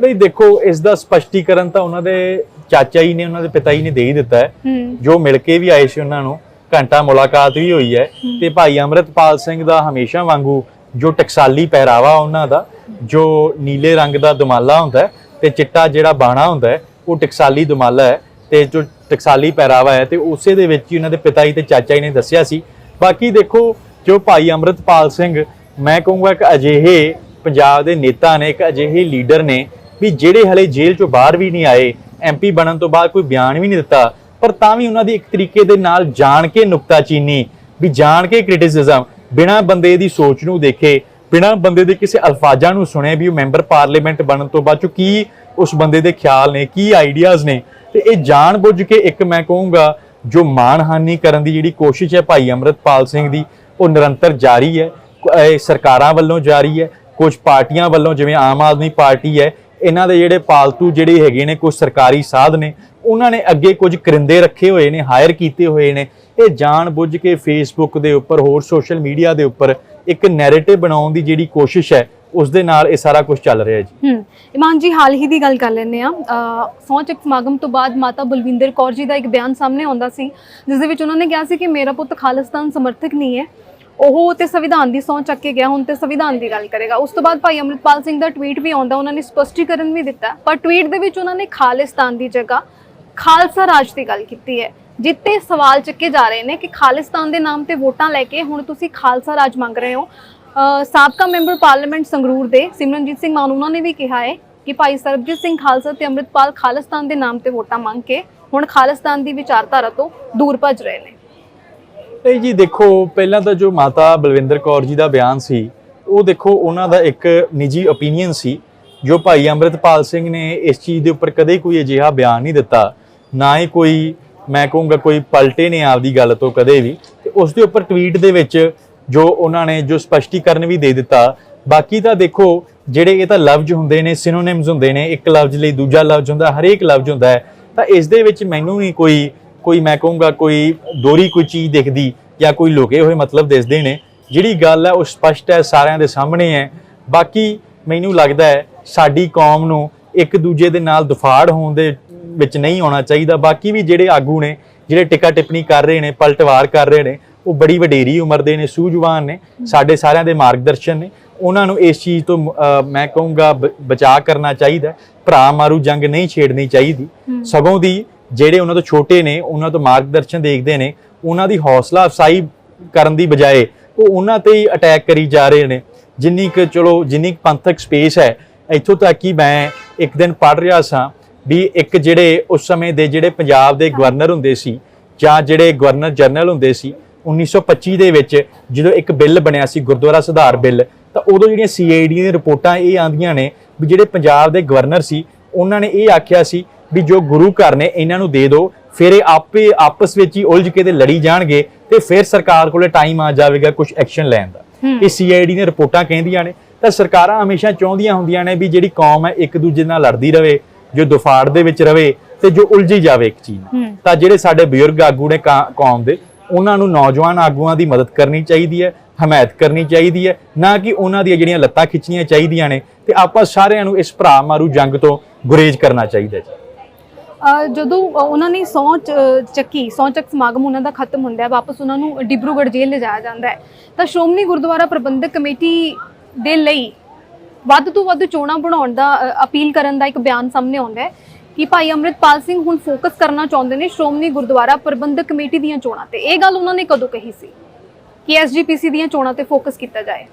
ਨਹੀਂ ਦੇਖੋ ਇਸ ਦਾ ਸਪਸ਼ਟੀਕਰਨ ਤਾਂ ਉਹਨਾਂ ਦੇ ਚਾਚਾ ਜੀ ਨੇ ਉਹਨਾਂ ਦੇ ਪਿਤਾ ਜੀ ਨੇ ਦੇ ਹੀ ਦਿੱਤਾ ਹੈ। ਹੂੰ। ਜੋ ਮਿਲ ਕੇ ਵੀ ਆਏ ਸੀ ਉਹਨਾਂ ਨੂੰ। ਘੰਟਾ ਮੁਲਾਕਾਤ ਵੀ ਹੋਈ ਹੈ। ਤੇ ਭਾਈ ਅਮਰਤਪਾਲ ਸਿੰਘ ਦਾ ਹਮੇਸ਼ਾ ਵਾਂਗੂ ਜੋ ਟਕਸਾਲੀ ਪਹਿਰਾਵਾ ਉਹਨਾਂ ਦਾ, ਜੋ ਨੀਲੇ ਰੰਗ ਦਾ ਦੁਮਾਲਾ ਹੁੰਦਾ ਹੈ ਤੇ ਚਿੱਟਾ ਜਿਹੜਾ ਬਾਣਾ ਹੁੰਦਾ ਉਹ ਟਕਸਾਲੀ ਦੁਮਾਲਾ ਹੈ ਤੇ ਜੋ ਟਕਸਾਲੀ ਪਹਿਰਾਵਾ ਹੈ ਤੇ ਉਸੇ ਦੇ ਵਿੱਚ ਹੀ ਉਹਨਾਂ ਦੇ ਪਿਤਾ ਜੀ ਤੇ ਚਾਚਾ ਜੀ ਨੇ ਦੱਸਿਆ ਸੀ। ਬਾਕੀ ਦੇਖੋ, ਜੋ ਭਾਈ ਅਮਰਤਪਾਲ ਸਿੰਘ, ਮੈਂ ਕਹੂੰਗਾ ਇੱਕ ਅਜਿਹੇ ਪੰਜਾਬ ਦੇ ਨੇਤਾ ਨੇ, ਇੱਕ ਅਜਿਹੇ ਲੀਡਰ ਨੇ ਵੀ ਜਿਹੜੇ ਹਲੇ ਜੇਲ੍ਹ ਚੋਂ ਬਾਹਰ ਵੀ ਨਹੀਂ ਆਏ ਐਮਪੀ ਬਣਨ ਤੋਂ ਬਾਅਦ ਕੋਈ ਬਿਆਨ ਵੀ ਨਹੀਂ ਦਿੱਤਾ, ਪਰ ਤਾਂ ਵੀ ਉਹਨਾਂ ਦੀ ਇੱਕ ਤਰੀਕੇ ਦੇ ਨਾਲ ਜਾਣ ਕੇ ਨੁਕਤਾਚੀਨੀ ਵੀ ਜਾਣ ਕੇ ਕ੍ਰਿਟਿਸਿਜ਼ਮ ਬਿਨਾਂ ਬੰਦੇ ਦੀ ਸੋਚ ਨੂੰ ਦੇਖੇ, ਬਿਨਾਂ ਬੰਦੇ ਦੇ ਕਿਸੇ ਅਲਫਾਜ਼ਾਂ ਨੂੰ ਸੁਣੇ ਵੀ ਉਹ ਮੈਂਬਰ ਪਾਰਲੀਮੈਂਟ ਬਣਨ ਤੋਂ ਬਾਅਦ ਚੋਂ ਕੀ ਉਸ ਬੰਦੇ ਦੇ ਖਿਆਲ ਨੇ, ਕੀ ਆਈਡੀਆਜ਼ ਨੇ? ਤੇ ਇਹ ਜਾਣ ਬੁੱਝ ਕੇ ਇੱਕ ਮੈਂ ਕਹੂੰਗਾ, ਜੋ ਮਾਨਹਾਨੀ ਕਰਨ ਦੀ ਜਿਹੜੀ ਕੋਸ਼ਿਸ਼ ਹੈ ਭਾਈ ਅਮਰਤਪਾਲ ਸਿੰਘ ਦੀ, ਉਹ ਨਿਰੰਤਰ ਜਾਰੀ ਹੈ ਸਰਕਾਰਾਂ ਵੱਲੋਂ ਜਾਰੀ ਹੈ, ਕੁਝ ਪਾਰਟੀਆਂ ਵੱਲੋਂ ਜਿਵੇਂ ਆਮ ਆਦਮੀ ਪਾਰਟੀ ਹੈ, ਇਹਨਾਂ ਦੇ ਜਿਹੜੇ ਪਾਲਤੂ ਜਿਹੜੇ ਹੈਗੇ ਨੇ, ਕੁਝ ਸਰਕਾਰੀ ਸਾਧ ਨੇ, ਉਹਨਾਂ ਨੇ ਅੱਗੇ ਕੁਝ ਕਰਿੰਦੇ ਰੱਖੇ ਹੋਏ ਨੇ, ਹਾਇਰ ਕੀਤੇ ਹੋਏ ਨੇ ਇਹ ਜਾਣ ਕੇ ਫੇਸਬੁੱਕ ਦੇ ਉੱਪਰ, ਹੋਰ ਸੋਸ਼ਲ ਮੀਡੀਆ ਦੇ ਉੱਪਰ ਇੱਕ ਨੈਰੇਟਿਵ ਬਣਾਉਣ ਦੀ ਜਿਹੜੀ ਕੋਸ਼ਿਸ਼ ਹੈ, ਉਸ ਦੇ ਨਾਲ ਇਹ ਸਾਰਾ ਕੁਝ ਚੱਲ ਰਿਹਾ ਜੀ। ਹੂੰ। ਇਮਾਨ ਜੀ, ਹਾਲ ਹੀ ਦੀ ਗੱਲ ਕਰ ਲੈਂਦੇ ਆ ਸਹੁੰ ਚੱਕ ਸਮਾਗਮ ਤੋਂ ਬਾਅਦ ਮਾਤਾ ਬਲਵਿੰਦਰ ਕੌਰ ਜੀ ਦਾ ਇੱਕ ਬਿਆਨ ਸਾਹਮਣੇ ਆਉਂਦਾ ਸੀ, ਜਿਸ ਦੇ ਵਿੱਚ ਉਹਨਾਂ ਨੇ ਕਿਹਾ ਸੀ ਕਿ ਮੇਰਾ ਪੁੱਤ ਖਾਲਿਸਤਾਨ ਸਮਰਥਕ ਨਹੀਂ ਹੈ। ਉਹ ਤੇ ਸੰਵਿਧਾਨ ਦੀ ਸਹੁੰ ਚੱਕ ਕੇ ਗਿਆ, ਹੁਣ ਤੇ ਸੰਵਿਧਾਨ ਦੀ ਗੱਲ ਕਰੇਗਾ। ਉਸ ਤੋਂ ਬਾਅਦ ਭਾਈ ਅਮਰਿਤਪਾਲ ਸਿੰਘ ਦਾ ਟਵੀਟ ਵੀ ਆਉਂਦਾ, ਉਹਨਾਂ ਨੇ ਸਪਸ਼ਟੀਕਰਨ ਵੀ ਦਿੱਤਾ। ਪਰ ਟਵੀਟ ਦੇ ਵਿੱਚ ਉਹਨਾਂ ਨੇ ਖਾਲਿਸਤਾਨ ਦੀ ਜਗ੍ਹਾ, ਖਾਲਸਾ ਰਾਜ ਦੀ ਗੱਲ ਕੀਤੀ ਹੈ। ਜਿੱਤੇ ਸਵਾਲ ਚੱਕੇ ਜਾ ਰਹੇ ਨੇ ਕਿ ਖਾਲਿਸਤਾਨ ਦੇ ਨਾਮ ਤੇ ਵੋਟਾਂ ਲੈ ਕੇ ਹੁਣ ਤੁਸੀਂ ਖਾਲਸਾ ਰਾਜ ਮੰਗ ਰਹੇ ਹੋ। ਸਾਬਕਾ ਮੈਂਬਰ ਪਾਰਲੀਮੈਂਟ ਸੰਗਰੂਰ ਦੇ ਸਿਮਰਨਜੀਤ ਸਿੰਘ ਮਾਨ, ਉਹਨਾਂ ਨੇ ਵੀ ਕਿਹਾ ਹੈ ਕਿ ਭਾਈ ਸਰਬਜੀਤ ਸਿੰਘ ਖਾਲਸਾ ਤੇ ਅੰਮ੍ਰਿਤਪਾਲ ਖਾਲਿਸਤਾਨ ਦੇ ਨਾਮ ਤੇ ਵੋਟਾਂ ਮੰਗ ਕੇ ਹੁਣ ਖਾਲਿਸਤਾਨ ਦੀ ਵਿਚਾਰਧਾਰਾ ਤੋਂ ਦੂਰ ਭੱਜ ਰਹੇ ਨੇ। ਨਹੀਂ ਜੀ ਦੇਖੋ, ਪਹਿਲਾਂ ਤਾਂ ਜੋ ਮਾਤਾ ਬਲਵਿੰਦਰ ਕੌਰ ਜੀ ਦਾ ਬਿਆਨ ਸੀ, ਉਹ ਦੇਖੋ ਉਹਨਾਂ ਦਾ ਇੱਕ ਨਿੱਜੀ ਓਪੀਨੀਅਨ ਸੀ, ਜੋ ਭਾਈ ਅੰਮ੍ਰਿਤਪਾਲ ਸਿੰਘ ਨੇ ਇਸ ਚੀਜ਼ ਦੇ ਉੱਪਰ ਕਦੇ ਕੋਈ ਅਜਿਹਾ ਬਿਆਨ ਨਹੀਂ ਦਿੱਤਾ। ਨਾ ਹੀ ਕੋਈ ਮੈਂ ਕਹੂੰਗਾ ਕੋਈ ਪਲਟੇ ਨੇ ਆਪਦੀ ਗੱਲ ਤੋਂ ਕਦੇ ਵੀ ਤੇ ਉਸ ਦੇ ਉੱਪਰ ਟਵੀਟ ਦੇ ਵਿੱਚ ਜੋ ਉਹਨਾਂ ਨੇ ਜੋ ਸਪਸ਼ਟੀਕਰਨ ਵੀ ਦੇ ਦਿੱਤਾ, ਬਾਕੀ ਤਾਂ ਦੇਖੋ ਜਿਹੜੇ ਇਹ ਤਾਂ ਲਫ਼ਜ਼ ਹੁੰਦੇ ਨੇ ਸਿਨੋਨਿਮਸ ਹੁੰਦੇ ਨੇ, ਇੱਕ ਲਫ਼ਜ਼ ਲਈ ਦੂਜਾ ਲਫ਼ਜ਼ ਹੁੰਦਾ, ਹਰੇਕ ਲਫ਼ਜ਼ ਹੁੰਦਾ ਹੈ, ਤਾਂ ਇਸ ਦੇ ਵਿੱਚ ਮੈਨੂੰ ਨਹੀਂ ਕੋਈ ਕੋਈ ਮੈਂ ਕਹੂੰਗਾ ਕੋਈ ਦੋਰੀ ਕੋਈ ਚੀਜ਼ ਦਿਖਦੀ ਜਾਂ ਕੋਈ ਲੁਕੇ ਹੋਏ ਮਤਲਬ ਦਿਸਦੇ ਨੇ, ਜਿਹੜੀ ਗੱਲ ਹੈ ਉਹ ਸਪਸ਼ਟ ਹੈ, ਸਾਰਿਆਂ ਦੇ ਸਾਹਮਣੇ ਹੈ, ਬਾਕੀ ਮੈਨੂੰ ਲੱਗਦਾ ਹੈ ਸਾਡੀ ਕੌਮ ਨੂੰ ਇੱਕ ਦੂਜੇ ਦੇ ਨਾਲ ਦਫਾੜ ਹੋਣ ਦੇ ਵਿੱਚ ਨਹੀਂ ਆਉਣਾ ਚਾਹੀਦਾ। ਬਾਕੀ ਵੀ ਜਿਹੜੇ ਆਗੂ ਨੇ ਜਿਹੜੇ ਟਿਕਾ ਟਿੱਪਣੀ ਕਰ ਰਹੇ ਨੇ ਪਲਟਵਾਰ ਕਰ ਰਹੇ ਨੇ ਉਹ ਬੜੀ ਵਡੇਰੀ ਉਮਰ ਦੇ ਨੇ ਸੂਝਵਾਨ ਨੇ ਸਾਡੇ ਸਾਰਿਆਂ ਦੇ ਮਾਰਗਦਰਸ਼ਨ ਨੇ। ਉਹਨਾਂ ਨੂੰ ਇਸ ਚੀਜ਼ ਤੋਂ ਮੈਂ ਕਹੂੰਗਾ ਬ- ਬਚਾਅ ਕਰਨਾ ਚਾਹੀਦਾ। ਭਰਾ ਮਾਰੂ ਜੰਗ ਨਹੀਂ ਛੇੜਨੀ ਚਾਹੀਦੀ। ਸਗੋਂ ਦੀ ਜਿਹੜੇ ਉਹਨਾਂ ਤੋਂ ਛੋਟੇ ਨੇ ਉਹਨਾਂ ਤੋਂ ਮਾਰਗਦਰਸ਼ਨ ਦੇਖਦੇ ਨੇ ਉਹਨਾਂ ਦੀ ਹੌਸਲਾ ਅਫਸਾਈ ਕਰਨ ਦੀ ਬਜਾਏ ਉਹ ਉਹਨਾਂ ਤੇ ਹੀ ਅਟੈਕ ਕਰੀ ਜਾ ਰਹੇ ਨੇ। ਜਿੰਨੀ ਕਿ ਚਲੋ ਜਿੰਨੀ ਪੰਥਕ ਸਪੇਸ ਹੈ ਇੱਥੋਂ ਤੱਕ ਕਿ ਮੈਂ ਇੱਕ ਦਿਨ ਪੜ੍ਹ ਰਿਹਾ ਸਾਂ ਵੀ ਇੱਕ ਜਿਹੜੇ ਉਸ ਸਮੇਂ ਦੇ ਜਿਹੜੇ ਪੰਜਾਬ ਦੇ ਗਵਰਨਰ ਹੁੰਦੇ ਸੀ ਜਾਂ ਜਿਹੜੇ ਗਵਰਨਰ ਜਨਰਲ ਹੁੰਦੇ ਸੀ 1925 ਦੇ ਵਿੱਚ ਜਦੋਂ ਇੱਕ ਬਿੱਲ ਬਣਿਆ ਸੀ ਗੁਰਦੁਆਰਾ ਸੁਧਾਰ ਬਿੱਲ ਤਾਂ ਉਦੋਂ ਜਿਹੜੀਆਂ ਸੀਆਈਡੀ ਦੀਆਂ ਰਿਪੋਰਟਾਂ ਇਹ ਆਂਦੀਆਂ ਨੇ ਵੀ ਜਿਹੜੇ ਪੰਜਾਬ ਦੇ ਗਵਰਨਰ ਸੀ ਉਹਨਾਂ ਨੇ ਇਹ ਆਖਿਆ ਸੀ ਵੀ ਜੋ ਗੁਰੂ ਘਰ ਨੇ ਇਹਨਾਂ ਨੂੰ ਦੇ ਦਿਓ ਫਿਰ ਇਹ ਆਪੇ ਆਪਸ ਵਿੱਚ ਹੀ ਉਲਝ ਕੇ ਤੇ ਲੜੀ ਜਾਣਗੇ ਤੇ ਫਿਰ ਸਰਕਾਰ ਕੋਲੇ ਟਾਈਮ ਆ ਜਾਵੇਗਾ ਕੁਝ ਐਕਸ਼ਨ ਲੈਣ ਦਾ। ਇਹ ਸੀਆਈਡੀ ਦੀਆਂ ਰਿਪੋਰਟਾਂ ਕਹਿੰਦੀਆਂ ਨੇ ਤਾਂ ਸਰਕਾਰਾਂ ਹਮੇਸ਼ਾ ਚਾਹੁੰਦੀਆਂ ਹੁੰਦੀਆਂ ਨੇ ਵੀ ਜਿਹੜੀ ਕੌਮ ਹੈ ਇੱਕ ਦੂਜੇ ਨਾਲ ਲੜਦੀ ਰਵੇ ਜੋ ਦੁਫਾੜ ਦੇ ਵਿੱਚ ਰਵੇ ਤੇ ਜੋ ਉਲਝੀ ਜਾਵੇ ਇੱਕ ਚੀਜ਼ ਤਾਂ ਜਿਹੜੇ ਸਾਡੇ ਬਜ਼ੁਰਗ ਆਗੂ ਨੇ ਕੌਮ ਦੇ ਉਹਨਾਂ ਨੂੰ ਨੌਜਵਾਨ ਆਗੂਆਂ ਦੀ ਮਦਦ ਕਰਨੀ ਚਾਹੀਦੀ ਹੈ ਹਮਾਇਤ ਕਰਨੀ ਚਾਹੀਦੀ ਹੈ ਨਾ ਕਿ ਉਹਨਾਂ ਦੀਆਂ ਜਿਹੜੀਆਂ ਲੱਤਾਂ ਖਿੱਚਣੀਆਂ ਚਾਹੀਦੀਆਂ ਨੇ ਤੇ ਆਪਾਂ ਸਾਰਿਆਂ ਨੂੰ ਇਸ ਭਰਾ ਮਾਰੂ ਜੰਗ ਤੋਂ ਗੁਰੇਜ਼ ਕਰਨਾ ਚਾਹੀਦਾ ਅ, ਜਦੋਂ ਉਹਨਾਂ ਨੇ ਚ- ਚੱਕੀ ਸਹੁੰ ਚੱਕ ਸਮਾਗਮ ਉਹਨਾਂ ਦਾ ਖਤਮ ਹੁੰਦਾ ਹੈ ਵਾਪਸ ਉਹਨਾਂ ਨੂੰ ਡਿਬਰੂਗੜ੍ਹ ਜੇਲ੍ਹ ਲਿਜਾਇਆ ਜਾਂਦਾ ਹੈ। ਤਾਂ ਸ਼੍ਰੋਮਣੀ ਗੁਰਦੁਆਰਾ ਪ੍ਰਬੰਧਕ ਕਮੇਟੀ ਦੇ ਲਈ ਵੱਧ ਤੋਂ ਵੱਧ ਚੋਣਾਂ ਬਣਾਉਣ ਦਾ ਅਪੀਲ ਕਰਨ ਦਾ ਇੱਕ ਬਿਆਨ ਸਾਹਮਣੇ ਆਉਂਦਾ ਹੈ ਕਿ ਭਾਈ ਅੰਮ੍ਰਿਤਪਾਲ ਸਿੰਘ ਹੁਣ ਫੋਕਸ ਕਰਨਾ ਚਾਹੁੰਦੇ ਨੇ ਸ਼੍ਰੋਮਣੀ ਗੁਰਦੁਆਰਾ ਪ੍ਰਬੰਧਕ ਕਮੇਟੀ ਦੀਆਂ ਚੋਣਾਂ ਤੇ। ਇਹ ਗੱਲ ਉਹਨਾਂ ਨੇ ਕਦੋਂ ਕਹੀ ਸੀ ਕਿ ਐਸਜੀਪੀਸੀ ਦੀਆਂ ਚੋਣਾਂ ਤੇ ਫੋਕਸ ਕੀਤਾ ਜਾਏ?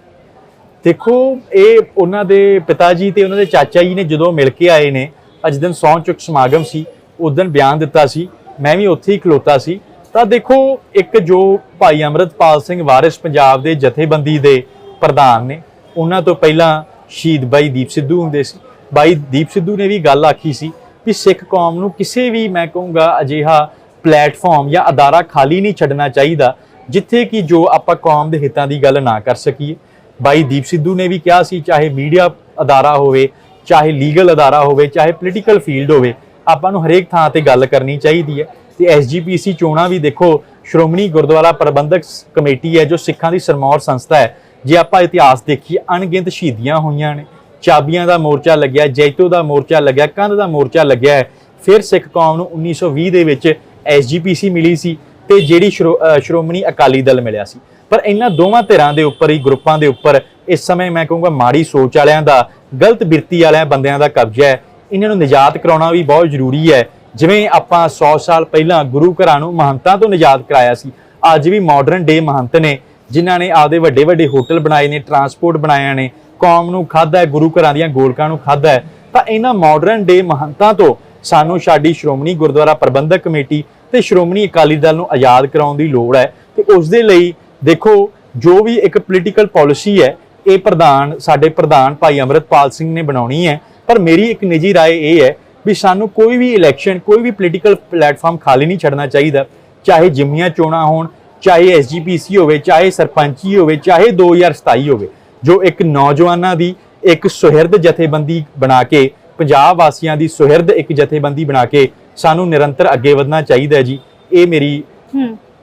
ਦੇਖੋ, ਇਹ ਉਹਨਾਂ ਦੇ ਪਿਤਾ ਜੀ ਤੇ ਉਹਨਾਂ ਦੇ ਚਾਚਾ ਜੀ ਨੇ ਜਦੋਂ ਮਿਲ ਕੇ ਆਏ ਨੇ, ਅੱਜ ਦਿਨ ਸਹੁੰ ਚੁੱਕ ਸਮਾਗਮ ਸੀ, ਉਸ ਦਿਨ ਬਿਆਨ ਦਿੱਤਾ ਸੀ, ਮੈਂ ਵੀ ਉੱਥੇ ਹੀ ਖਲੋਤਾ ਸੀ। ਤਾਂ ਦੇਖੋ, ਇੱਕ ਜੋ ਭਾਈ ਅਮਰਤਪਾਲ ਸਿੰਘ ਵਾਰਿਸ ਪੰਜਾਬ ਦੇ ਜਥੇਬੰਦੀ ਦੇ ਪ੍ਰਧਾਨ ਨੇ, ਉਹਨਾਂ ਤੋਂ ਪਹਿਲਾਂ ਸ਼ਹੀਦ ਬਾਈ ਦੀਪ ਸਿੱਧੂ ਹੁੰਦੇ ਸੀ। ਬਾਈ ਦੀਪ ਸਿੱਧੂ ਨੇ ਵੀ ਗੱਲ ਆਖੀ ਸੀ ਵੀ ਸਿੱਖ ਕੌਮ ਨੂੰ ਕਿਸੇ ਵੀ ਮੈਂ ਕਹੂੰਗਾ ਅਜਿਹਾ ਪਲੇਟਫਾਰਮ ਜਾਂ ਅਦਾਰਾ ਖਾਲੀ ਨਹੀਂ ਛੱਡਣਾ ਚਾਹੀਦਾ, ਜਿੱਥੇ ਕਿ ਜੋ ਆਪਾਂ ਕੌਮ ਦੇ ਹਿੱਤਾਂ ਦੀ ਗੱਲ ਨਾ ਕਰ ਸਕੀਏ। ਬਾਈ ਦੀਪ ਸਿੱਧੂ ਨੇ ਵੀ ਕਿਹਾ ਸੀ, ਚਾਹੇ ਮੀਡੀਆ ਅਦਾਰਾ ਹੋਵੇ, ਚਾਹੇ ਲੀਗਲ ਅਦਾਰਾ ਹੋਵੇ, ਚਾਹੇ ਪੋਲੀਟੀਕਲ ਫੀਲਡ ਹੋਵੇ, ਆਪਾਂ ਨੂੰ ਹਰੇਕ ਥਾਂ ਤੇ ਗੱਲ ਕਰਨੀ ਚਾਹੀਦੀ ਹੈ। ਤੇ ਐਸਜੀਪੀਸੀ ਚੋਣਾਂ ਵੀ ਦੇਖੋ, ਸ਼੍ਰੋਮਣੀ ਗੁਰਦੁਆਰਾ ਪ੍ਰਬੰਧਕ ਕਮੇਟੀ ਹੈ, ਜੋ ਸਿੱਖਾਂ ਦੀ ਸਰਮੌਰ ਸੰਸਥਾ ਹੈ। ਜੇ ਆਪਾਂ ਇਤਿਹਾਸ ਦੇਖੀਏ, ਅਣਗਿਣਤ ਸ਼ਹੀਦੀਆਂ ਹੋਈਆਂ ਨੇ। ਚਾਬੀਆਂ ਦਾ ਮੋਰਚਾ ਲੱਗਿਆ, ਜੈਤੋ ਦਾ ਮੋਰਚਾ ਲੱਗਿਆ, ਕੰਧ ਦਾ ਮੋਰਚਾ ਲੱਗਿਆ ਫਿਰ ਸਿੱਖ ਕੌਮ ਨੂੰ 1920 ਦੇ ਵਿੱਚ ਐਸਜੀਪੀਸੀ ਮਿਲੀ ਸੀ ਤੇ ਜਿਹੜੀ ਸ਼੍ਰੋ- ਸ਼੍ਰੋਮਣੀ ਅਕਾਲੀ ਦਲ ਮਿਲਿਆ ਸੀ। ਪਰ ਇਹਨਾਂ ਦੋਵਾਂ ਧਿਰਾਂ ਦੇ ਉੱਪਰ ਹੀ, ਗਰੁੱਪਾਂ ਦੇ ਉੱਪਰ ਇਸ ਸਮੇਂ ਮੈਂ ਕਹੂੰਗਾ ਮਾੜੀ ਸੋਚ ਵਾਲਿਆਂ ਦਾ, ਗਲਤ ਬਿਰਤੀ ਵਾਲਿਆਂ ਬੰਦਿਆਂ ਦਾ ਕਬਜ਼ਾ ਹੈ। ਇਹਨਾਂ ਨੂੰ ਨਿਜਾਤ ਕਰਾਉਣਾ ਵੀ ਬਹੁਤ ਜ਼ਰੂਰੀ ਹੈ। ਜਿਵੇਂ ਆਪਾਂ 100 ਸਾਲ ਪਹਿਲਾਂ ਗੁਰੂ ਘਰਾਂ ਨੂੰ ਮਹੰਤਾਂ ਤੋਂ ਨਿਜਾਤ ਕਰਾਇਆ ਸੀ, ਅੱਜ ਵੀ ਮਾਡਰਨ ਡੇ ਮਹੰਤ ਨੇ। ਜਿਨ੍ਹਾਂ ਨੇ ਆਪਦੇ ਵੱਡੇ ਵੱਡੇ ਹੋਟਲ ਬਣਾਏ ਨੇ ਟਰਾਂਸਪੋਰਟ ਬਣਾਇਆ ਨੇ ਕੌਮ ਨੂੰ ਖਾਦਾ ਹੈ ਗੁਰੂ ਘਰਾਂ ਦੀਆਂ ਗੋਲਕਾਂ ਨੂੰ ਖਾਦਾ ਹੈ ਤਾਂ ਇਹਨਾਂ ਮਾਡਰਨ ਡੇ ਮਹੰਤਾਂ ਤੋਂ ਸਾਨੂੰ ਸਾਡੀ ਸ਼੍ਰੋਮਣੀ ਗੁਰਦੁਆਰਾ ਪ੍ਰਬੰਧਕ ਕਮੇਟੀ ਤੇ ਸ਼੍ਰੋਮਣੀ ਅਕਾਲੀ ਦਲ ਨੂੰ ਆਜ਼ਾਦ ਕਰਾਉਣ ਦੀ ਲੋੜ ਹੈ ਤੇ ਉਸ ਦੇ ਲਈ ਦੇਖੋ ਜੋ ਵੀ ਇੱਕ ਪੋਲੀਟੀਕਲ ਪਾਲਿਸੀ ਹੈ ਇਹ ਪ੍ਰਧਾਨ ਸਾਡੇ ਪ੍ਰਧਾਨ ਭਾਈ ਅਮਰਤਪਾਲ ਸਿੰਘ ਨੇ ਬਣਾਉਣੀ ਹੈ ਪਰ ਮੇਰੀ ਇੱਕ ਨਿੱਜੀ رائے ਇਹ ਹੈ ਵੀ ਸਾਨੂੰ ਕੋਈ ਵੀ ਇਲੈਕਸ਼ਨ ਕੋਈ ਵੀ ਪੋਲੀਟੀਕਲ ਪਲੇਟਫਾਰਮ ਖਾਲੀ ਨਹੀਂ ਛੱਡਣਾ ਚਾਹੀਦਾ ਚਾਹੇ ਜਿਮਨੀਆਂ ਚੋਣਾਂ ਹੋਣ ਚਾਹੇ ਐਸਜੀਪੀਸੀ ਹੋਵੇ ਚਾਹੇ ਸਰਪੰਚੀ ਹੋਵੇ ਚਾਹੇ 2027 ਹੋਵੇ ਜੋ ਇੱਕ ਨੌਜਵਾਨਾਂ ਦੀ ਇੱਕ ਸੁਹਿਰਦ ਜਥੇਬੰਦੀ ਬਣਾ ਕੇ ਪੰਜਾਬ ਵਾਸੀਆਂ ਦੀ ਸੁਹਿਰਦ ਇੱਕ ਜਥੇਬੰਦੀ ਬਣਾ ਕੇ ਸਾਨੂੰ ਨਿਰੰਤਰ ਅੱਗੇ ਵਧਣਾ ਚਾਹੀਦਾ ਜੀ ਇਹ ਮੇਰੀ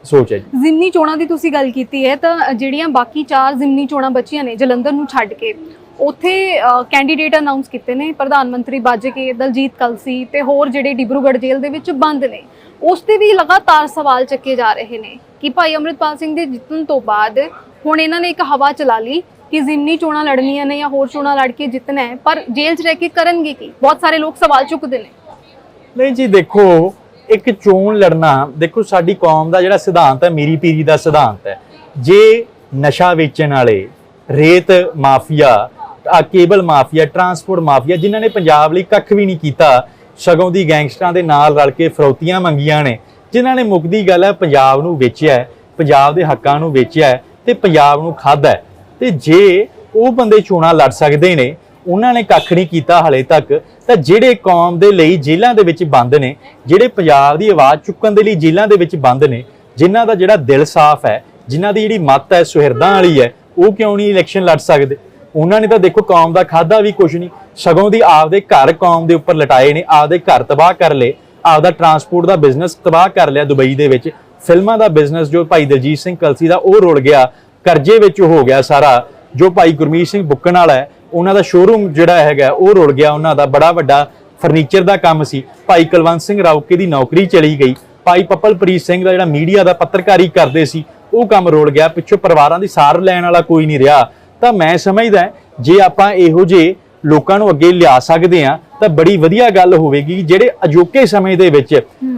ਸੋਚ ਹੈ ਜੀ। ਜ਼ਿਮਨੀ ਚੋਣਾਂ ਦੀ ਤੁਸੀਂ ਗੱਲ ਕੀਤੀ ਹੈ ਤਾਂ ਜਿਹੜੀਆਂ ਬਾਕੀ ਚਾਰ ਜ਼ਿਮਨੀ ਚੋਣਾਂ ਬਚੀਆਂ ਨੇ ਜਲੰਧਰ ਨੂੰ ਛੱਡ ਕੇ ਉੱਥੇ ਕੈਂਡੀਡੇਟ ਅਨਾਉਂਸ ਕੀਤੇ ਨੇ ਪ੍ਰਧਾਨ ਮੰਤਰੀ ਬਾਜਕੇ ਦਲਜੀਤ ਕਲਸੀ ਤੇ ਹੋਰ ਜਿਹੜੇ ਡਿਬਰੂਗੜ੍ਹ ਜੇਲ੍ਹ ਦੇ ਵਿੱਚ ਬੰਦ ਨੇ। ਉਸ ਤੇ ਵੀ ਲਗਾਤਾਰ ਸਵਾਲ ਚੱਕੇ ਜਾ ਰਹੇ ਨੇ ਕਿ ਭਾਈ ਅਮਰਿਤਪਾਲ ਸਿੰਘ ਦੇ ਜਿੱਤਣ ਤੋਂ ਬਾਅਦ ਹੁਣ ਇਹਨਾਂ ਨੇ ਇੱਕ ਹਵਾ ਚਲਾ ਲਈ ਕਿ ਜ਼ਿਮਨੀ ਚੋਣਾਂ ਲੜਨੀਆਂ ਨੇ ਜਾਂ ਹੋਰ ਚੋਣਾਂ ਲੜ ਕੇ ਜਿੱਤਣਾ ਹੈ, ਪਰ ਜੇਲ੍ਹ 'ਚ ਰਹਿ ਕੇ ਕਰਨਗੇ ਕੀ? ਬਹੁਤ ਸਾਰੇ ਲੋਕ ਸਵਾਲ ਚੁੱਕਦੇ ਨੇ। ਨਹੀਂ ਜੀ, ਦੇਖੋ, ਇੱਕ ਚੋਣ ਲੜਨਾ, ਦੇਖੋ, ਸਾਡੀ ਕੌਮ ਦਾ ਜਿਹੜਾ ਸਿਧਾਂਤ ਹੈ, ਮੇਰੀ ਪੀਰੀ ਦਾ ਸਿਧਾਂਤ ਹੈ। ਜੇ ਨਸ਼ਾ ਵੇਚਣ ਵਾਲੇ, ਰੇਤ ਮਾਫੀਆ, ਆ ਕੇਬਲ ਮਾਫੀਆ, ਟਰਾਂਸਪੋਰਟ ਮਾਫੀਆ, ਜਿਨ੍ਹਾਂ ਨੇ ਪੰਜਾਬ ਲਈ ਕੱਖ ਵੀ ਨਹੀਂ ਕੀਤਾ ਸਗੋਂ ਦੀ ਗੈਂਗਸਟਰਾਂ ਦੇ ਨਾਲ ਰਲ ਕੇ ਫਰੌਤੀਆਂ ਮੰਗੀਆਂ ਨੇ, ਜਿਨ੍ਹਾਂ ਨੇ ਮੁੱਕਦੀ ਗੱਲ ਹੈ ਪੰਜਾਬ ਨੂੰ ਵੇਚਿਆ ਪੰਜਾਬ ਦੇ ਹੱਕਾਂ ਨੂੰ ਵੇਚਿਆ ਹੈ ਤੇ ਪੰਜਾਬ ਨੂੰ ਖਾਦਾ ਹੈ। ਤੇ ਜੇ ਉਹ ਬੰਦੇ ਚੋਣਾਂ ਲੜ ਸਕਦੇ ਨੇ, ਉਹਨਾਂ ਨੇ ਕੱਖ ਨਹੀਂ ਕੀਤਾ ਹਲੇ ਤੱਕ, ਤਾਂ ਜਿਹੜੇ ਕੌਮ ਦੇ ਲਈ ਜੇਲ੍ਹਾਂ ਦੇ ਵਿੱਚ ਬੰਦ ਨੇ, ਜਿਹੜੇ ਪੰਜਾਬ ਦੀ ਆਵਾਜ਼ ਚੁੱਕਣ ਦੇ ਲਈ ਜੇਲ੍ਹਾਂ ਦੇ ਵਿੱਚ ਬੰਦ ਨੇ, ਜਿਨ੍ਹਾਂ ਦਾ ਜਿਹੜਾ ਦਿਲ ਸਾਫ਼ ਹੈ, ਜਿਨ੍ਹਾਂ ਦੀ ਜਿਹੜੀ ਮੱਤ ਹੈ ਸੁਹਿਰਦਾਂ ਵਾਲੀ ਹੈ, ਉਹ ਕਿਉਂ ਨਹੀਂ ਇਲੈਕਸ਼ਨ ਲੜ ਸਕਦੇ? ਉਹਨਾਂ ਨੇ ਤਾਂ ਦੇਖੋ ਕੌਮ ਦਾ ਖਾਦਾ ਵੀ ਕੁਝ ਨਹੀਂ। ਸਗੋਂ ਦੀ ਆਪਦੇ ਘਰ ਕੌਮ ਦੇ ਉੱਪਰ ਲਟਾਏ ਨੇ, ਆਪਦੇ ਘਰ ਤਬਾਹ ਕਰ ਲਏ, ਆਪਦਾ ਟਰਾਂਸਪੋਰਟ ਦਾ ਬਿਜ਼ਨਸ ਤਬਾਹ ਕਰ ਲਿਆ ਦੁਬਈ ਦੇ ਵਿੱਚ। ਫਿਲਮਾਂ ਦਾ ਬਿਜ਼ਨਸ ਜੋ ਭਾਈ ਦਲਜੀਤ ਸਿੰਘ ਕਲਸੀ ਦਾ ਉਹ ਰੁਲ ਗਿਆ, ਕਰਜ਼ੇ ਵਿੱਚ ਹੋ ਗਿਆ ਸਾਰਾ, ਜੋ ਭਾਈ ਗੁਰਮੀਤ ਸਿੰਘ ਬੁੱਕਣ ਵਾਲਾ ਹੈ, ਉਹਨਾਂ ਦਾ ਸ਼ੋਰੂਮ ਜਿਹੜਾ ਹੈਗਾ, ਉਹ ਰੁਲ ਗਿਆ ਉਹਨਾਂ ਦਾ, ਬੜਾ ਵੱਡਾ ਫਰਨੀਚਰ ਦਾ ਕੰਮ ਸੀ। ਭਾਈ ਕੁਲਵੰਤ ਸਿੰਘ ਰਾਉਕੇ ਦੀ ਨੌਕਰੀ ਚਲੀ ਗਈ। ਭਾਈ ਪਪਲਪ੍ਰੀਤ ਸਿੰਘ ਦਾ ਜਿਹੜਾ ਮੀਡੀਆ ਦਾ ਪੱਤਰਕਾਰੀ ਕਰਦੇ ਸੀ, ਉਹ ਕੰਮ ਰੁਲ ਗਿਆ। ਪਿੱਛੋਂ ਪਰਿਵਾਰਾਂ ਦੀ ਸਾਰ ਲੈਣ ਵਾਲਾ ਕੋਈ ਨਹੀਂ ਰਿਹਾ। ਤਾਂ ਮੈਂ ਸਮਝਦਾ ਜੇ ਆਪਾਂ ਇਹੋ ਜਿਹੇ ਲੋਕਾਂ ਨੂੰ ਅੱਗੇ ਲਿਆ ਸਕਦੇ ਆ ਤਾਂ ਬੜੀ ਵਧੀਆ ਗੱਲ ਹੋਵੇਗੀ ਜਿਹੜੇ ਅਜੋਕੇ ਸਮੇਂ ਦੇ ਵਿੱਚ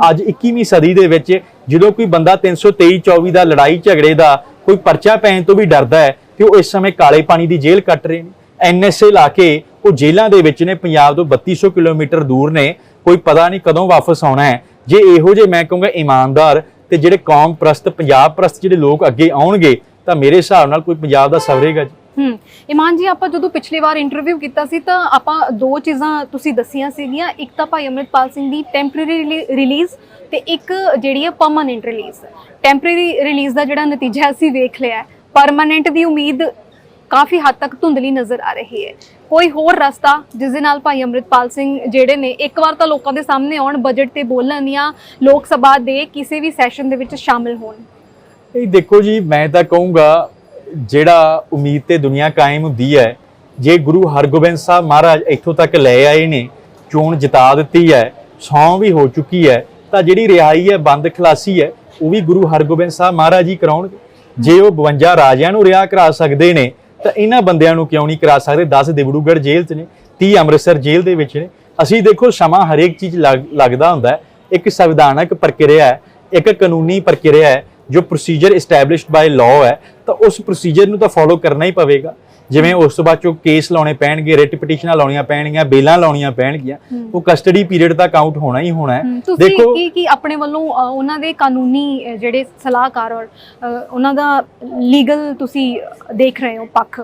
ਅੱਜ 21ਵੀਂ ਸਦੀ ਦੇ ਵਿੱਚ ਜਦੋਂ ਕੋਈ ਬੰਦਾ 323 24 ਦਾ ਲੜਾਈ ਝਗੜੇ ਦਾ ਕੋਈ ਪਰਚਾ ਪੈਣ ਤੋਂ ਵੀ ਡਰਦਾ ਹੈ ਤੇ ਉਹ ਇਸ ਸਮੇਂ ਕਾਲੇ ਪਾਣੀ ਦੀ ਜੇਲ੍ਹ ਕੱਟ ਰਹੇ ਨੇ। ਐਨਐਸਏ ਲਾ ਕੇ ਉਹ ਜੇਲ੍ਹਾਂ ਦੇ ਵਿੱਚ ਨੇ ਪੰਜਾਬ ਤੋਂ 3200 ਕਿਲੋਮੀਟਰ ਦੂਰ ਨੇ ਕੋਈ ਪਤਾ ਨਹੀਂ ਕਦੋਂ ਵਾਪਸ ਆਉਣਾ ਹੈ। ਜੇ ਇਹੋ ਜਿਹੇ ਮੈਂ ਕਹੂੰਗਾ ਇਮਾਨਦਾਰ ਤੇ ਜਿਹੜੇ ਕੌਮ ਪ੍ਰਸਤ ਪੰਜਾਬ ਪ੍ਰਸਤ ਜਿਹੜੇ ਲੋਕ ਅੱਗੇ ਆਉਣਗੇ ਤਾਂ ਮੇਰੇ ਹਿਸਾਬ ਨਾਲ ਕੋਈ ਪੰਜਾਬ ਦਾ ਸਵਰੇਗਾ ਜੀ। ਹੂੰ। ਇਮਾਨ ਜੀ, ਆਪਾਂ ਜਦੋਂ ਪਿਛਲੀ ਵਾਰ ਇੰਟਰਵਿਊ ਕੀਤਾ ਸੀ, ਤਾਂ ਆਪਾਂ ਦੋ ਚੀਜ਼ਾਂ ਤੁਸੀਂ ਦੱਸੀਆਂ ਸੀਗੀਆਂ। ਇੱਕ ਤਾਂ ਭਾਈ ਅਮਰਿਤਪਾਲ ਸਿੰਘ ਦੀ ਟੈਂਪਰੇਰੀ ਰਿਲੀਜ਼ ਤੇ ਇੱਕ ਜਿਹੜੀ ਹੈ ਪਰਮਨੈਂਟ ਰਿਲੀਜ਼ ਟੈਂਪਰੇਰੀ ਰਿਲੀਜ਼ ਦਾ ਜਿਹੜਾ ਨਤੀਜਾ ਅਸੀਂ ਵੇਖ ਲਿਆ ਪਰਮਨੈਂਟ ਦੀ ਉਮੀਦ ਕਾਫੀ ਹੱਦ ਤੱਕ ਧੁੰਦਲੀ ਨਜ਼ਰ ਆ ਰਹੀ ਹੈ। ਕੋਈ ਹੋਰ ਰਸਤਾ ਜਿਸ ਦੇ ਨਾਲ ਭਾਈ ਅਮਰਿਤਪਾਲ ਸਿੰਘ ਜਿਹੜੇ ਨੇ, ਇੱਕ ਵਾਰ ਤਾਂ ਲੋਕਾਂ ਦੇ ਸਾਹਮਣੇ ਆਉਣ ਬਜਟ ਤੇ ਬੋਲਣ ਜਾਂ ਲੋਕ ਸਭਾ ਦੇ ਕਿਸੇ ਵੀ ਸੈਸ਼ਨ ਦੇ ਵਿੱਚ ਸ਼ਾਮਿਲ ਹੋਣ। ਇਹ ਦੇਖੋ ਜੀ, ਮੈਂ ਤਾਂ ਕਹੂੰਗਾ ਜਿਹੜਾ ਉਮੀਦ ਤੇ ਦੁਨੀਆ ਕਾਇਮ ਹੁੰਦੀ ਹੈ, ਜੇ ਗੁਰੂ ਹਰਗੋਬਿੰਦ ਸਾਹਿਬ ਮਹਾਰਾਜ ਇੱਥੋਂ ਤੱਕ ਲੈ ਆਏ ਨੇ, ਚੋਣ ਜਿਤਾ ਦਿੱਤੀ ਹੈ, ਸੌਂ ਵੀ ਹੋ ਚੁੱਕੀ ਹੈ, ਤਾਂ ਜਿਹੜੀ ਰਿਹਾਈ ਹੈ, ਬੰਦ ਖਲਾਸੀ ਹੈ, ਉਹ ਵੀ ਗੁਰੂ ਹਰਗੋਬਿੰਦ ਸਾਹਿਬ ਮਹਾਰਾਜ ਜੀ ਕਰਾਉਣਗੇ। ਜੇ ਉਹ 52 ਰਾਜਿਆਂ ਨੂੰ ਰਿਹਾ ਕਰਾ ਸਕਦੇ ਨੇ, ਤਾਂ ਇਹਨਾਂ ਬੰਦਿਆਂ ਨੂੰ ਕਿਉਂ ਨਹੀਂ ਕਰਾ ਸਕਦੇ? 10 ਦਿਬੜੂਗੜ੍ਹ ਜੇਲ੍ਹ 'ਚ ਨੇ 30 ਅੰਮ੍ਰਿਤਸਰ ਜੇਲ੍ਹ ਦੇ ਵਿੱਚ ਨੇ। ਅਸੀਂ ਦੇਖੋ, ਸਮਾਂ ਹਰੇਕ ਚੀਜ਼ ਲੱਗ- ਲੱਗਦਾ ਹੁੰਦਾ ਹੈ। ਇੱਕ ਸੰਵਿਧਾਨਕ ਪ੍ਰਕਿਰਿਆ ਹੈ, ਇੱਕ ਕਾਨੂੰਨੀ ਪ੍ਰਕਿਰਿਆ ਹੈ ਜੋ ਪ੍ਰੋਸੀਜਰ ਐਸਟੈਬਲਿਸ਼ਡ ਬਾਈ ਲਾਅ ਹੈ ਤਾਂ ਉਸ ਪ੍ਰੋਸੀਜਰ ਨੂੰ ਤਾਂ ਫੋਲੋ ਕਰਨਾ ਹੀ ਪਵੇਗਾ। ਜਿਵੇਂ ਉਸ ਤੋਂ ਬਾਅਦ ਚੋਂ ਕੇਸ ਲਾਉਣੇ ਪੈਣਗੇ ਰਿਟ ਪਟੀਸ਼ਨਾਂ ਲਾਉਣੀਆਂ ਪੈਣਗੀਆਂ ਬੇਲਾਂ ਲਾਉਣੀਆਂ ਪੈਣਗੀਆਂ ਉਹ ਕਸਟਡੀ ਪੀਰੀਅਡ ਦਾ ਕਾਊਂਟ ਹੋਣਾ ਹੀ ਹੋਣਾ ਹੈ। ਤੁਸੀਂ ਕੀ ਕੀ ਆਪਣੇ ਵੱਲੋਂ ਉਹਨਾਂ ਦੇ ਕਾਨੂੰਨੀ ਜਿਹੜੇ ਸਲਾਹਕਾਰ ਔਰ ਉਹਨਾਂ ਦਾ ਲੀਗਲ ਤੁਸੀਂ ਦੇਖ ਰਹੇ ਹੋ ਪੱਖ।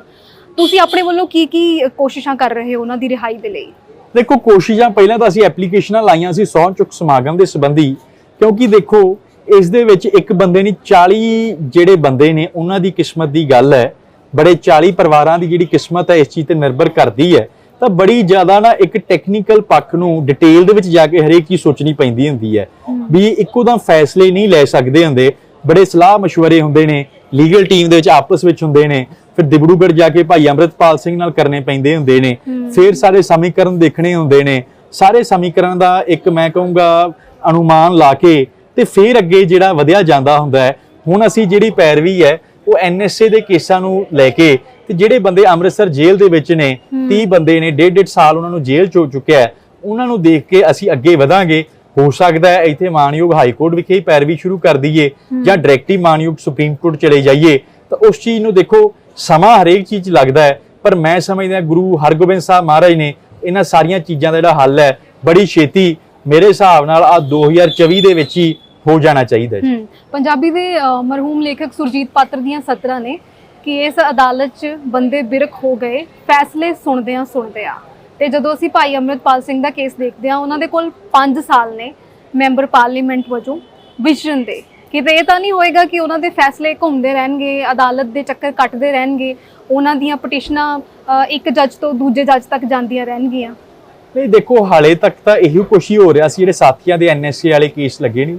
ਤੁਸੀਂ ਆਪਣੇ ਵੱਲੋਂ ਕੀ ਕੀ ਕੋਸ਼ਿਸ਼ਾਂ ਕਰ ਰਹੇ ਹੋ ਉਹਨਾਂ ਦੀ ਰਿਹਾਈ ਦੇ ਲਈ? ਦੇਖੋ ਕੋਸ਼ਿਸ਼ਾਂ ਪਹਿਲਾਂ ਤਾਂ ਅਸੀਂ ਐਪਲੀਕੇਸ਼ਨਾਂ ਲਾਈਆਂ ਸੀ ਸਹੁੰ ਚੁੱਕ ਸਮਾਗਮ ਦੇ ਸੰਬੰਧੀ। ਕਿਉਂਕਿ ਦੇਖੋ ਇਸ ਦੇ ਵਿੱਚ ਇੱਕ ਬੰਦੇ ਨਹੀਂ 40 ਜਿਹੜੇ ਬੰਦੇ ਨੇ ਉਹਨਾਂ ਦੀ ਕਿਸਮਤ ਦੀ ਗੱਲ ਹੈ। ਬੜੇ 40 ਪਰਿਵਾਰਾਂ ਦੀ ਜਿਹੜੀ ਕਿਸਮਤ ਹੈ ਇਸ ਚੀਜ਼ ਤੇ ਨਿਰਭਰ ਕਰਦੀ ਹੈ। ਤਾਂ ਬੜੀ ਜ਼ਿਆਦਾ ਨਾ ਇੱਕ ਟੈਕਨੀਕਲ ਪੱਖ ਨੂੰ ਡਿਟੇਲ ਦੇ ਵਿੱਚ ਜਾ ਕੇ ਹਰੇਕ ਚੀਜ਼ ਸੋਚਣੀ ਪੈਂਦੀ ਹੁੰਦੀ ਹੈ। ਵੀ ਇੱਕੋ ਦਮ ਫੈਸਲੇ ਨਹੀਂ ਲੈ ਸਕਦੇ ਹੁੰਦੇ। ਬੜੇ ਸਲਾਹ مشਵਰੇ ਹੁੰਦੇ ਨੇ ਲੀਗਲ ਟੀਮ ਦੇ ਵਿੱਚ ਆਪਸ ਵਿੱਚ ਹੁੰਦੇ ਨੇ ਫਿਰ ਦਿਬੜੂਗੜ ਜਾ ਕੇ ਭਾਈ ਅੰਮ੍ਰਿਤਪਾਲ ਸਿੰਘ ਨਾਲ ਕਰਨੇ ਪੈਂਦੇ ਹੁੰਦੇ ਨੇ। ਫਿਰ ਸਾਰੇ ਸਮੀਕਰਨ ਦੇਖਣੇ ਹੁੰਦੇ ਨੇ। ਸਾਰੇ ਸਮੀਕਰਨ ਦਾ ਇੱਕ ਮੈਂ ਕਹੂੰਗਾ ਅਨੁਮਾਨ ਲਾ ਕੇ ਤੇ ਫਿਰ ਅੱਗੇ ਜਿਹੜਾ ਵਧਿਆ ਜਾਂਦਾ ਹੁੰਦਾ ਹੈ ਹੁਣ ਅਸੀਂ ਜਿਹੜੀ ਪੈਰਵੀ ਹੈ ਉਹ ਐਨਐਸਏ ਦੇ ਕੇਸਾਂ ਨੂੰ ਲੈ ਕੇ ਤੇ ਜਿਹੜੇ ਬੰਦੇ ਅੰਮ੍ਰਿਤਸਰ ਜੇਲ੍ਹ ਦੇ ਵਿੱਚ ਨੇ 30 ਬੰਦੇ ਨੇ ਡੇਢ ਡੇਢ ਸਾਲ ਉਹਨਾਂ ਨੂੰ ਜੇਲ੍ਹ ਚ ਹੋ ਚੁੱਕਿਆ ਹੈ ਉਹਨਾਂ ਨੂੰ ਦੇਖ ਕੇ ਅਸੀਂ ਅੱਗੇ ਵਧਾਂਗੇ। ਹੋ ਸਕਦਾ ਹੈ ਇੱਥੇ ਮਾਨਯੋਗ ਹਾਈ ਕੋਰਟ ਵਿਖੇ ਹੀ ਪੈਰਵੀ ਸ਼ੁਰੂ ਕਰ ਦਈਏ ਜਾਂ ਡਾਇਰੈਕਟ ਹੀ ਮਾਨਯੋਗ ਸੁਪਰੀਮ ਕੋਰਟ ਚਲੇ ਜਾਈਏ। ਤਾਂ ਉਸ ਚੀਜ਼ ਨੂੰ ਦੇਖੋ ਸਮਾਂ ਹਰੇਕ ਚੀਜ਼ 'ਚ ਲੱਗਦਾ ਹੈ ਪਰ ਮੈਂ ਸਮਝਦਾ ਗੁਰੂ ਹਰਗੋਬਿੰਦ ਸਾਹਿਬ ਮਹਾਰਾਜ ਨੇ ਇਹਨਾਂ ਸਾਰੀਆਂ ਚੀਜ਼ਾਂ ਦਾ ਜਿਹੜਾ ਹੱਲ ਹੈ ਬੜੀ ਛੇਤੀ ਮੇਰੇ ਹਿਸਾਬ ਨਾਲ ਆ 2024 ਦੇ ਵਿੱਚ ਹੀ ਹੋ ਜਾਣਾ ਚਾਹੀਦਾ ਜੀ। ਪੰਜਾਬੀ ਦੇ ਮਰਹੂਮ ਲੇਖਕ ਸੁਰਜੀਤ ਪਾਤਰ ਦੀਆਂ ਸਤਰਾਂ ਨੇ ਕਿ ਇਸ ਅਦਾਲਤ 'ਚ ਬੰਦੇ ਬਿਰਖ ਹੋ ਗਏ ਫੈਸਲੇ ਸੁਣਦਿਆਂ ਸੁਣਦਿਆਂ। ਤੇ ਜਦੋਂ ਅਸੀਂ ਭਾਈ ਅੰਮ੍ਰਿਤਪਾਲ ਸਿੰਘ ਦਾ ਕੇਸ ਦੇਖਦੇ ਹਾਂ ਉਹਨਾਂ ਦੇ ਕੋਲ 5 ਸਾਲ ਨੇ ਮੈਂਬਰ ਪਾਰਲੀਮੈਂਟ ਵਜੋਂ ਵਿਚਰਨ ਦੇ। ਕਿਤੇ ਇਹ ਤਾਂ ਨਹੀਂ ਹੋਏਗਾ ਕਿ ਉਹਨਾਂ ਦੇ ਫੈਸਲੇ ਘੁੰਮਦੇ ਰਹਿਣਗੇ ਅਦਾਲਤ ਦੇ ਚੱਕਰ ਕੱਟਦੇ ਰਹਿਣਗੇ ਉਹਨਾਂ ਦੀਆਂ ਪਟੀਸ਼ਨਾਂ ਇੱਕ ਜੱਜ ਤੋਂ ਦੂਜੇ ਜੱਜ ਤੱਕ ਜਾਂਦੀਆਂ ਰਹਿਣਗੀਆਂ। ਨਹੀਂ ਦੇਖੋ ਹਾਲੇ ਤੱਕ ਤਾਂ ਇਹੀ ਹੀ ਹੋ ਰਿਹਾ ਸੀ ਜਿਹੜੇ ਸਾਥੀਆਂ ਦੇ ਐਨਐਸਏ ਵਾਲੇ ਕੇਸ ਲੱਗੇ ਨਹੀਂ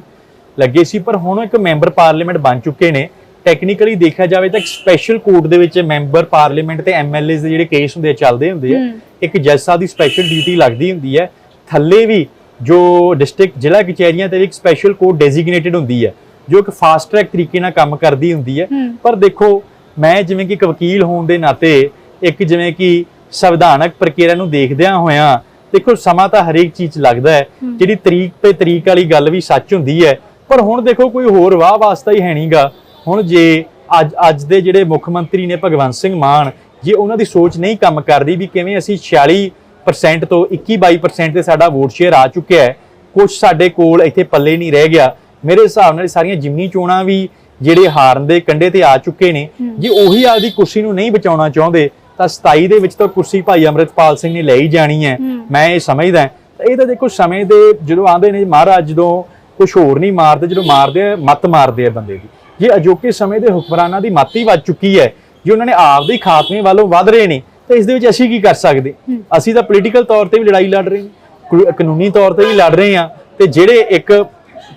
ਲੱਗੇ ਸੀ ਪਰ ਹੁਣ ਇੱਕ ਮੈਂਬਰ ਪਾਰਲੀਮੈਂਟ ਬਣ ਚੁੱਕੇ ਨੇ। ਟੈਕਨੀਕਲੀ ਦੇਖਿਆ ਜਾਵੇ ਤਾਂ ਇੱਕ ਸਪੈਸ਼ਲ ਕੋਰਟ ਦੇ ਵਿੱਚ ਮੈਂਬਰ ਪਾਰਲੀਮੈਂਟ ਤੇ ਐਮਐਲਏਸ ਦੇ ਜਿਹੜੇ ਕੇਸ ਹੁੰਦੇ ਚੱਲਦੇ ਹੁੰਦੇ ਆ। ਇੱਕ ਜੱਜ ਸਾਹਿਬ ਦੀ ਸਪੈਸ਼ਲ ਡਿਊਟੀ ਲੱਗਦੀ ਹੁੰਦੀ ਹੈ ਥੱਲੇ ਵੀ ਜੋ ਡਿਸਟ੍ਰਿਕਟ ਜ਼ਿਲ੍ਹਾ ਕਚਹਿਰੀਆਂ ਤੇ ਵੀ ਇੱਕ ਸਪੈਸ਼ਲ ਕੋਰਟ ਡੈਜ਼ਿਗਨੇਟਿਡ ਹੁੰਦੀ ਹੈ ਜੋ ਇੱਕ ਫਾਸਟ ਟਰੈਕ ਤਰੀਕੇ ਨਾਲ ਕੰਮ ਕਰਦੀ ਹੁੰਦੀ ਹੈ। ਪਰ ਦੇਖੋ ਮੈਂ ਜਿਵੇਂ ਕਿ ਇੱਕ ਵਕੀਲ ਹੋਣ ਦੇ ਨਾਤੇ ਇੱਕ ਜਿਵੇਂ ਕਿ ਸੰਵਿਧਾਨਕ ਪ੍ਰਕਿਰਿਆ ਨੂੰ ਦੇਖਦਿਆਂ ਹੋਇਆਂ ਦੇਖੋ ਸਮਾਂ ਤਾਂ ਹਰੇਕ ਚੀਜ਼ ਲੱਗਦਾ ਹੈ। ਜਿਹੜੀ ਤਰੀਕ ਤੇ ਤਰੀਕ ਵਾਲੀ ਗੱਲ ਵੀ ਸੱਚ ਹੁੰਦੀ ਹੈ ਪਰ ਹੁਣ ਦੇਖੋ ਕੋਈ ਹੋਰ ਵਾਹ ਵਾਸਤਾ ਹੀ ਹੈ ਨਹੀਂਗਾ। ਹੁਣ ਜੇ ਅੱਜ ਅੱਜ ਦੇ ਜਿਹੜੇ ਮੁੱਖ ਮੰਤਰੀ ਨੇ ਭਗਵੰਤ ਸਿੰਘ ਮਾਨ ਜੇ ਉਹਨਾਂ ਦੀ ਸੋਚ ਨਹੀਂ ਕੰਮ ਕਰਦੀ ਵੀ ਕਿਵੇਂ ਅਸੀਂ 46% ਤੋਂ 21-22% ਤੇ ਸਾਡਾ ਵੋਟ ਸ਼ੇਅਰ ਆ ਚੁੱਕਿਆ ਹੈ ਕੁਝ ਸਾਡੇ ਕੋਲ ਇੱਥੇ ਪੱਲੇ ਨਹੀਂ ਰਹਿ ਗਿਆ। ਮੇਰੇ ਹਿਸਾਬ ਨਾਲ ਸਾਰੀਆਂ ਜਿਮਨੀ ਚੋਣਾਂ ਵੀ ਜਿਹੜੇ ਹਾਰਨ ਦੇ ਕੰਢੇ ਤੇ ਆ ਚੁੱਕੇ ਨੇ ਜੇ ਉਹੀ ਆਪਦੀ ਕੁਰਸੀ ਨੂੰ ਨਹੀਂ ਬਚਾਉਣਾ ਚਾਹੁੰਦੇ ਤਾਂ 27 ਦੇ ਵਿੱਚ ਤਾਂ ਕੁਰਸੀ ਭਾਈ ਅੰਮ੍ਰਿਤਪਾਲ ਸਿੰਘ ਨੇ ਲੈ ਹੀ ਜਾਣੀ ਹੈ। ਮੈਂ ਇਹ ਸਮਝਦਾ ਇਹ ਤਾਂ ਦੇਖੋ ਸਮੇਂ ਦੇ ਜਦੋਂ ਆਂਦੇ ਨੇ ਮਹਾਰਾਜ ਜਦੋਂ ਕੁਝ ਹੋਰ ਨਹੀਂ ਮਾਰਦੇ ਜਦੋਂ ਮਾਰਦੇ ਆ ਮੱਤ ਮਾਰਦੇ ਆ ਬੰਦੇ ਦੀ। ਜੇ ਅਜੋਕੇ ਸਮੇਂ ਦੇ ਹੁਕਮਰਾਨਾਂ ਦੀ ਮੱਤ ਹੀ ਵੱਜ ਚੁੱਕੀ ਹੈ ਜੇ ਉਹਨਾਂ ਨੇ ਆਪਦੇ ਹੀ ਖਾਤਮੇ ਵੱਲੋਂ ਵਧ ਰਹੇ ਨੇ ਤਾਂ ਇਸ ਦੇ ਵਿੱਚ ਅਸੀਂ ਕੀ ਕਰ ਸਕਦੇ? ਅਸੀਂ ਤਾਂ ਪੋਲੀਟੀਕਲ ਤੌਰ ਤੇ ਵੀ ਲੜਾਈ ਲੜ ਰਹੇ ਹਾਂ ਕਾਨੂੰਨੀ ਤੌਰ ਤੇ ਵੀ ਲੜ ਰਹੇ ਹਾਂ ਤੇ ਜਿਹੜੇ ਇੱਕ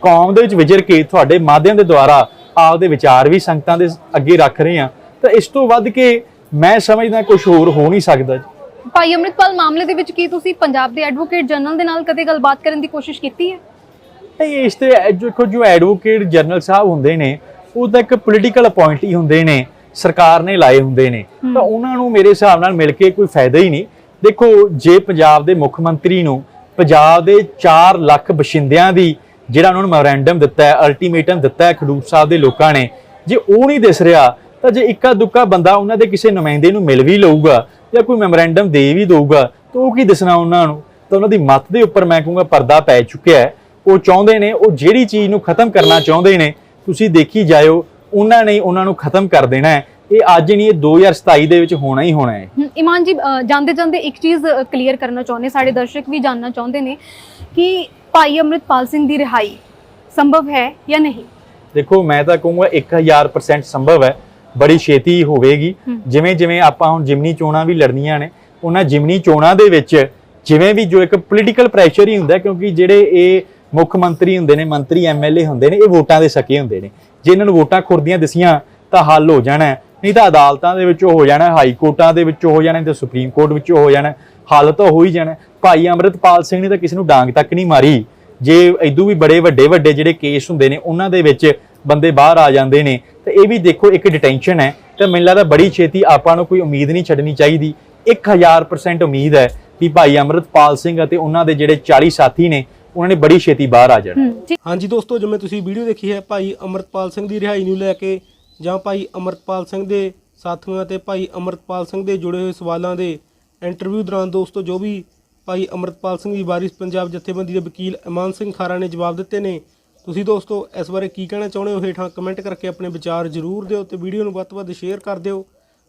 ਕੌਮ ਦੇ ਵਿੱਚ ਵਿਚਰ ਕੇ ਤੁਹਾਡੇ ਮਾਧਿਅਮ ਦੇ ਦੁਆਰਾ ਆਪਦੇ ਵਿਚਾਰ ਵੀ ਸੰਗਤਾਂ ਦੇ ਅੱਗੇ ਰੱਖ ਰਹੇ ਹਾਂ ਤਾਂ ਇਸ ਤੋਂ ਵੱਧ ਕੇ ਮੈਂ ਸਮਝਦਾ ਕੁਝ ਹੋਰ ਹੋ ਨਹੀਂ ਸਕਦਾ ਭਾਈ ਅੰਮ੍ਰਿਤਪਾਲ ਮਾਮਲੇ ਦੇ ਵਿੱਚ ਕੀ ਤੁਸੀਂ ਪੰਜਾਬ ਦੇ ਐਡਵੋਕੇਟ ਜਨਰਲ ਦੇ ਨਾਲ ਕਦੇ ਗੱਲਬਾਤ ਕਰਨ ਦੀ ਕੋਸ਼ਿਸ਼ ਕੀਤੀ ਹੈ? ਨਹੀਂ ਇਸ ਤੇ ਦੇਖੋ ਜੋ ਐਡਵੋਕੇਟ ਜਨਰਲ ਸਾਹਿਬ ਹੁੰਦੇ ਨੇ ਉਹ ਤਾਂ ਇੱਕ ਪੋਲੀਟੀਕਲ ਅਪਾਇੰਟੀ ਹੁੰਦੇ ਨੇ ਸਰਕਾਰ ਨੇ ਲਾਏ ਹੁੰਦੇ ਨੇ। ਤਾਂ ਉਹਨਾਂ ਨੂੰ ਮੇਰੇ ਹਿਸਾਬ ਨਾਲ ਮਿਲ ਕੇ ਕੋਈ ਫਾਇਦਾ ਹੀ ਨਹੀਂ। ਦੇਖੋ ਜੇ ਪੰਜਾਬ ਦੇ ਮੁੱਖ ਮੰਤਰੀ ਨੂੰ ਪੰਜਾਬ ਦੇ 4 ਲੱਖ ਬਸ਼ਿੰਦਿਆਂ ਦੀ ਜਿਹੜਾ ਉਹਨਾਂ ਨੂੰ ਮੈਮੋਰੈਂਡਮ ਦਿੱਤਾ ਹੈ ਅਲਟੀਮੇਟਮ ਦਿੱਤਾ ਹੈ ਖਡੂਰ ਸਾਹਿਬ ਦੇ ਲੋਕਾਂ ਨੇ ਜੇ ਉਹ ਨਹੀਂ ਦਿਸ ਰਿਹਾ ਤਾਂ ਜੇ ਇੱਕਾ ਦੁੱਕਾ ਬੰਦਾ ਉਹਨਾਂ ਦੇ ਕਿਸੇ ਨੁਮਾਇੰਦੇ ਨੂੰ ਮਿਲ ਵੀ ਲਊਗਾ ਜਾਂ ਕੋਈ ਮੈਮੋਰੈਂਡਮ ਦੇ ਵੀ ਦਊਗਾ ਤਾਂ ਉਹ ਕੀ ਦੱਸਣਾ ਉਹਨਾਂ ਨੂੰ? ਤਾਂ ਉਹਨਾਂ ਦੀ ਮੱਤ ਦੇ ਉੱਪਰ ਮੈਂ ਕਹੂੰਗਾ ਪਰਦਾ ਪੈ ਚੁੱਕਿਆ ਹੈ। ਉਹ ਚਾਹੁੰਦੇ ਨੇ ਉਹ ਜਿਹੜੀ ਚੀਜ਼ ਨੂੰ ਖਤਮ ਕਰਨਾ ਚਾਹੁੰਦੇ ਨੇ ਤੁਸੀਂ ਦੇਖੀ ਜਾਇਓ ਉਹਨਾਂ ਨੇ ਉਹਨਾਂ ਨੂੰ ਖਤਮ ਕਰ ਦੇਣਾ ਹੈ। ਇਹ ਅੱਜ ਨਹੀਂ ਇਹ 2027 ਦੇ ਵਿੱਚ ਹੋਣਾ ਹੀ ਹੋਣਾ ਹੈ। ਇਮਾਨ ਜੀ ਜਾਂਦੇ ਜਾਂਦੇ ਇੱਕ ਚੀਜ਼ ਕਲੀਅਰ ਕਰਨਾ ਚਾਹੁੰਦੇ ਸਾਡੇ ਦਰਸ਼ਕ ਵੀ ਜਾਨਣਾ ਚਾਹੁੰਦੇ ਨੇ ਕਿ ਭਾਈ ਅੰਮ੍ਰਿਤਪਾਲ ਸਿੰਘ ਦੀ ਰਿਹਾਈ ਸੰਭਵ ਹੈ ਜਾਂ ਨਹੀਂ? ਦੇਖੋ ਮੈਂ ਤਾਂ ਕਹੂੰਗਾ 1000% ਸੰਭਵ ਹੈ। ਬੜੀ ਛੇਤੀ ਹੋਵੇਗੀ। ਜਿਵੇਂ ਜਿਵੇਂ ਆਪਾਂ ਹੁਣ ਜਿਮਨੀ ਚੋਣਾਂ ਵੀ ਲੜਨੀਆਂ ਨੇ ਉਹਨਾਂ ਜਿਮਨੀ ਚੋਣਾਂ ਦੇ ਵਿੱਚ ਜਿਵੇਂ ਵੀ ਜੋ ਇੱਕ ਪੋਲੀਟੀਕਲ ਪ੍ਰੈਸ਼ਰ ਹੀ ਹੁੰਦਾ ਕਿਉਂਕਿ ਜਿਹੜੇ ਇਹ ਮੁੱਖ ਮੰਤਰੀ ਹੁੰਦੇ ਨੇ, ਮੰਤਰੀ ਐਮਐਲਏ ਹੁੰਦੇ ਨੇ, ਇਹ ਵੋਟਾਂ ਦੇ ਸਕੇ ਹੁੰਦੇ ਨੇ। ਜੇ ਇਹਨਾਂ ਨੂੰ ਵੋਟਾਂ ਖੁਰਦੀਆਂ ਦਸੀਆਂ ਤਾਂ ਹੱਲ ਹੋ ਜਾਣਾ ਨਹੀਂ ਤਾਂ ਅਦਾਲਤਾਂ ਦੇ ਵਿੱਚੋਂ ਹੋ ਜਾਣਾ ਹਾਈ ਕੋਰਟਾਂ ਦੇ ਵਿੱਚੋਂ ਹੋ ਜਾਣਾ ਤੇ ਸੁਪਰੀਮ ਕੋਰਟ ਵਿੱਚੋਂ ਹੋ ਜਾਣਾ ਹੱਲ ਤਾਂ ਹੋ ਹੀ ਜਾਣਾ ਭਾਈ ਅੰਮ੍ਰਿਤਪਾਲ ਸਿੰਘ ਨੇ ਤਾਂ ਕਿਸੇ ਨੂੰ ਡਾਂਗ ਤੱਕ ਨਹੀਂ ਮਾਰੀ। ਜੇ ਇਦੋਂ ਵੀ ਬੜੇ ਵੱਡੇ ਵੱਡੇ ਜਿਹੜੇ ਕੇਸ ਹੁੰਦੇ ਨੇ, ਉਹਨਾਂ ਦੇ ਵਿੱਚ ਬੰਦੇ ਬਾਹਰ ਆ ਜਾਂਦੇ ਨੇ। ਤਾਂ ਇਹ ਵੀ ਦੇਖੋ, ਇੱਕ ਡਿਟੈਂਸ਼ਨ ਹੈ। ਤਾਂ ਮੈਨੂੰ ਲੱਗਦਾ ਬੜੀ ਛੇਤੀ ਆਪਾਂ ਨੂੰ ਕੋਈ ਉਮੀਦ ਨਹੀਂ ਛੱਡਣੀ ਚਾਹੀਦੀ। 1000% ਉਮੀਦ ਹੈ ਕਿ ਭਾਈ ਅੰਮ੍ਰਿਤਪਾਲ ਸਿੰਘ ਅਤੇ ਉਹਨਾਂ ਦੇ ਜਿਹੜੇ 40 ਸਾਥੀ ਨੇ ਉਹਨਾਂ ਨੇ ਬੜੀ ਛੇਤੀ ਬਾਹਰ ਆ ਜਾਣਾ। ਹਾਂਜੀ ਦੋਸਤੋ ਜਿਵੇਂ ਤੁਸੀਂ ਵੀਡੀਓ ਦੇਖੀ ਹੈ ਭਾਈ ਅਮਰਤਪਾਲ ਸਿੰਘ ਦੀ ਰਿਹਾਈ ਨੂੰ ਲੈ ਕੇ ਜਾਂ ਭਾਈ ਅਮਰਤਪਾਲ ਸਿੰਘ ਦੇ ਸਾਥੀਆਂ ਤੇ ਭਾਈ ਅਮਰਤਪਾਲ ਸਿੰਘ ਦੇ ਜੁੜੇ ਹੋਏ ਸਵਾਲਾਂ ਦੇ ਇੰਟਰਵਿਊ ਦੌਰਾਨ ਦੋਸਤੋ ਜੋ ਵੀ ਭਾਈ ਅਮਰਤਪਾਲ ਸਿੰਘ ਦੀ ਵਾਰਿਸ ਪੰਜਾਬ ਜਥੇਬੰਦੀ ਦੇ ਵਕੀਲ ਇਮਾਨ ਸਿੰਘ ਖਾਰਾ ਨੇ ਜਵਾਬ ਦਿੱਤੇ ਨੇ ਤੁਸੀਂ ਦੋਸਤੋ ਇਸ ਬਾਰੇ ਕੀ ਕਹਿਣਾ ਚਾਹੁੰਦੇ ਹੋ? ਹੇਠਾਂ ਕਮੈਂਟ ਕਰਕੇ ਆਪਣੇ ਵਿਚਾਰ ਜ਼ਰੂਰ ਦਿਓ ਤੇ ਵੀਡੀਓ ਨੂੰ ਵੱਧ ਤੋਂ ਵੱਧ ਸ਼ੇਅਰ ਕਰ ਦਿਓ।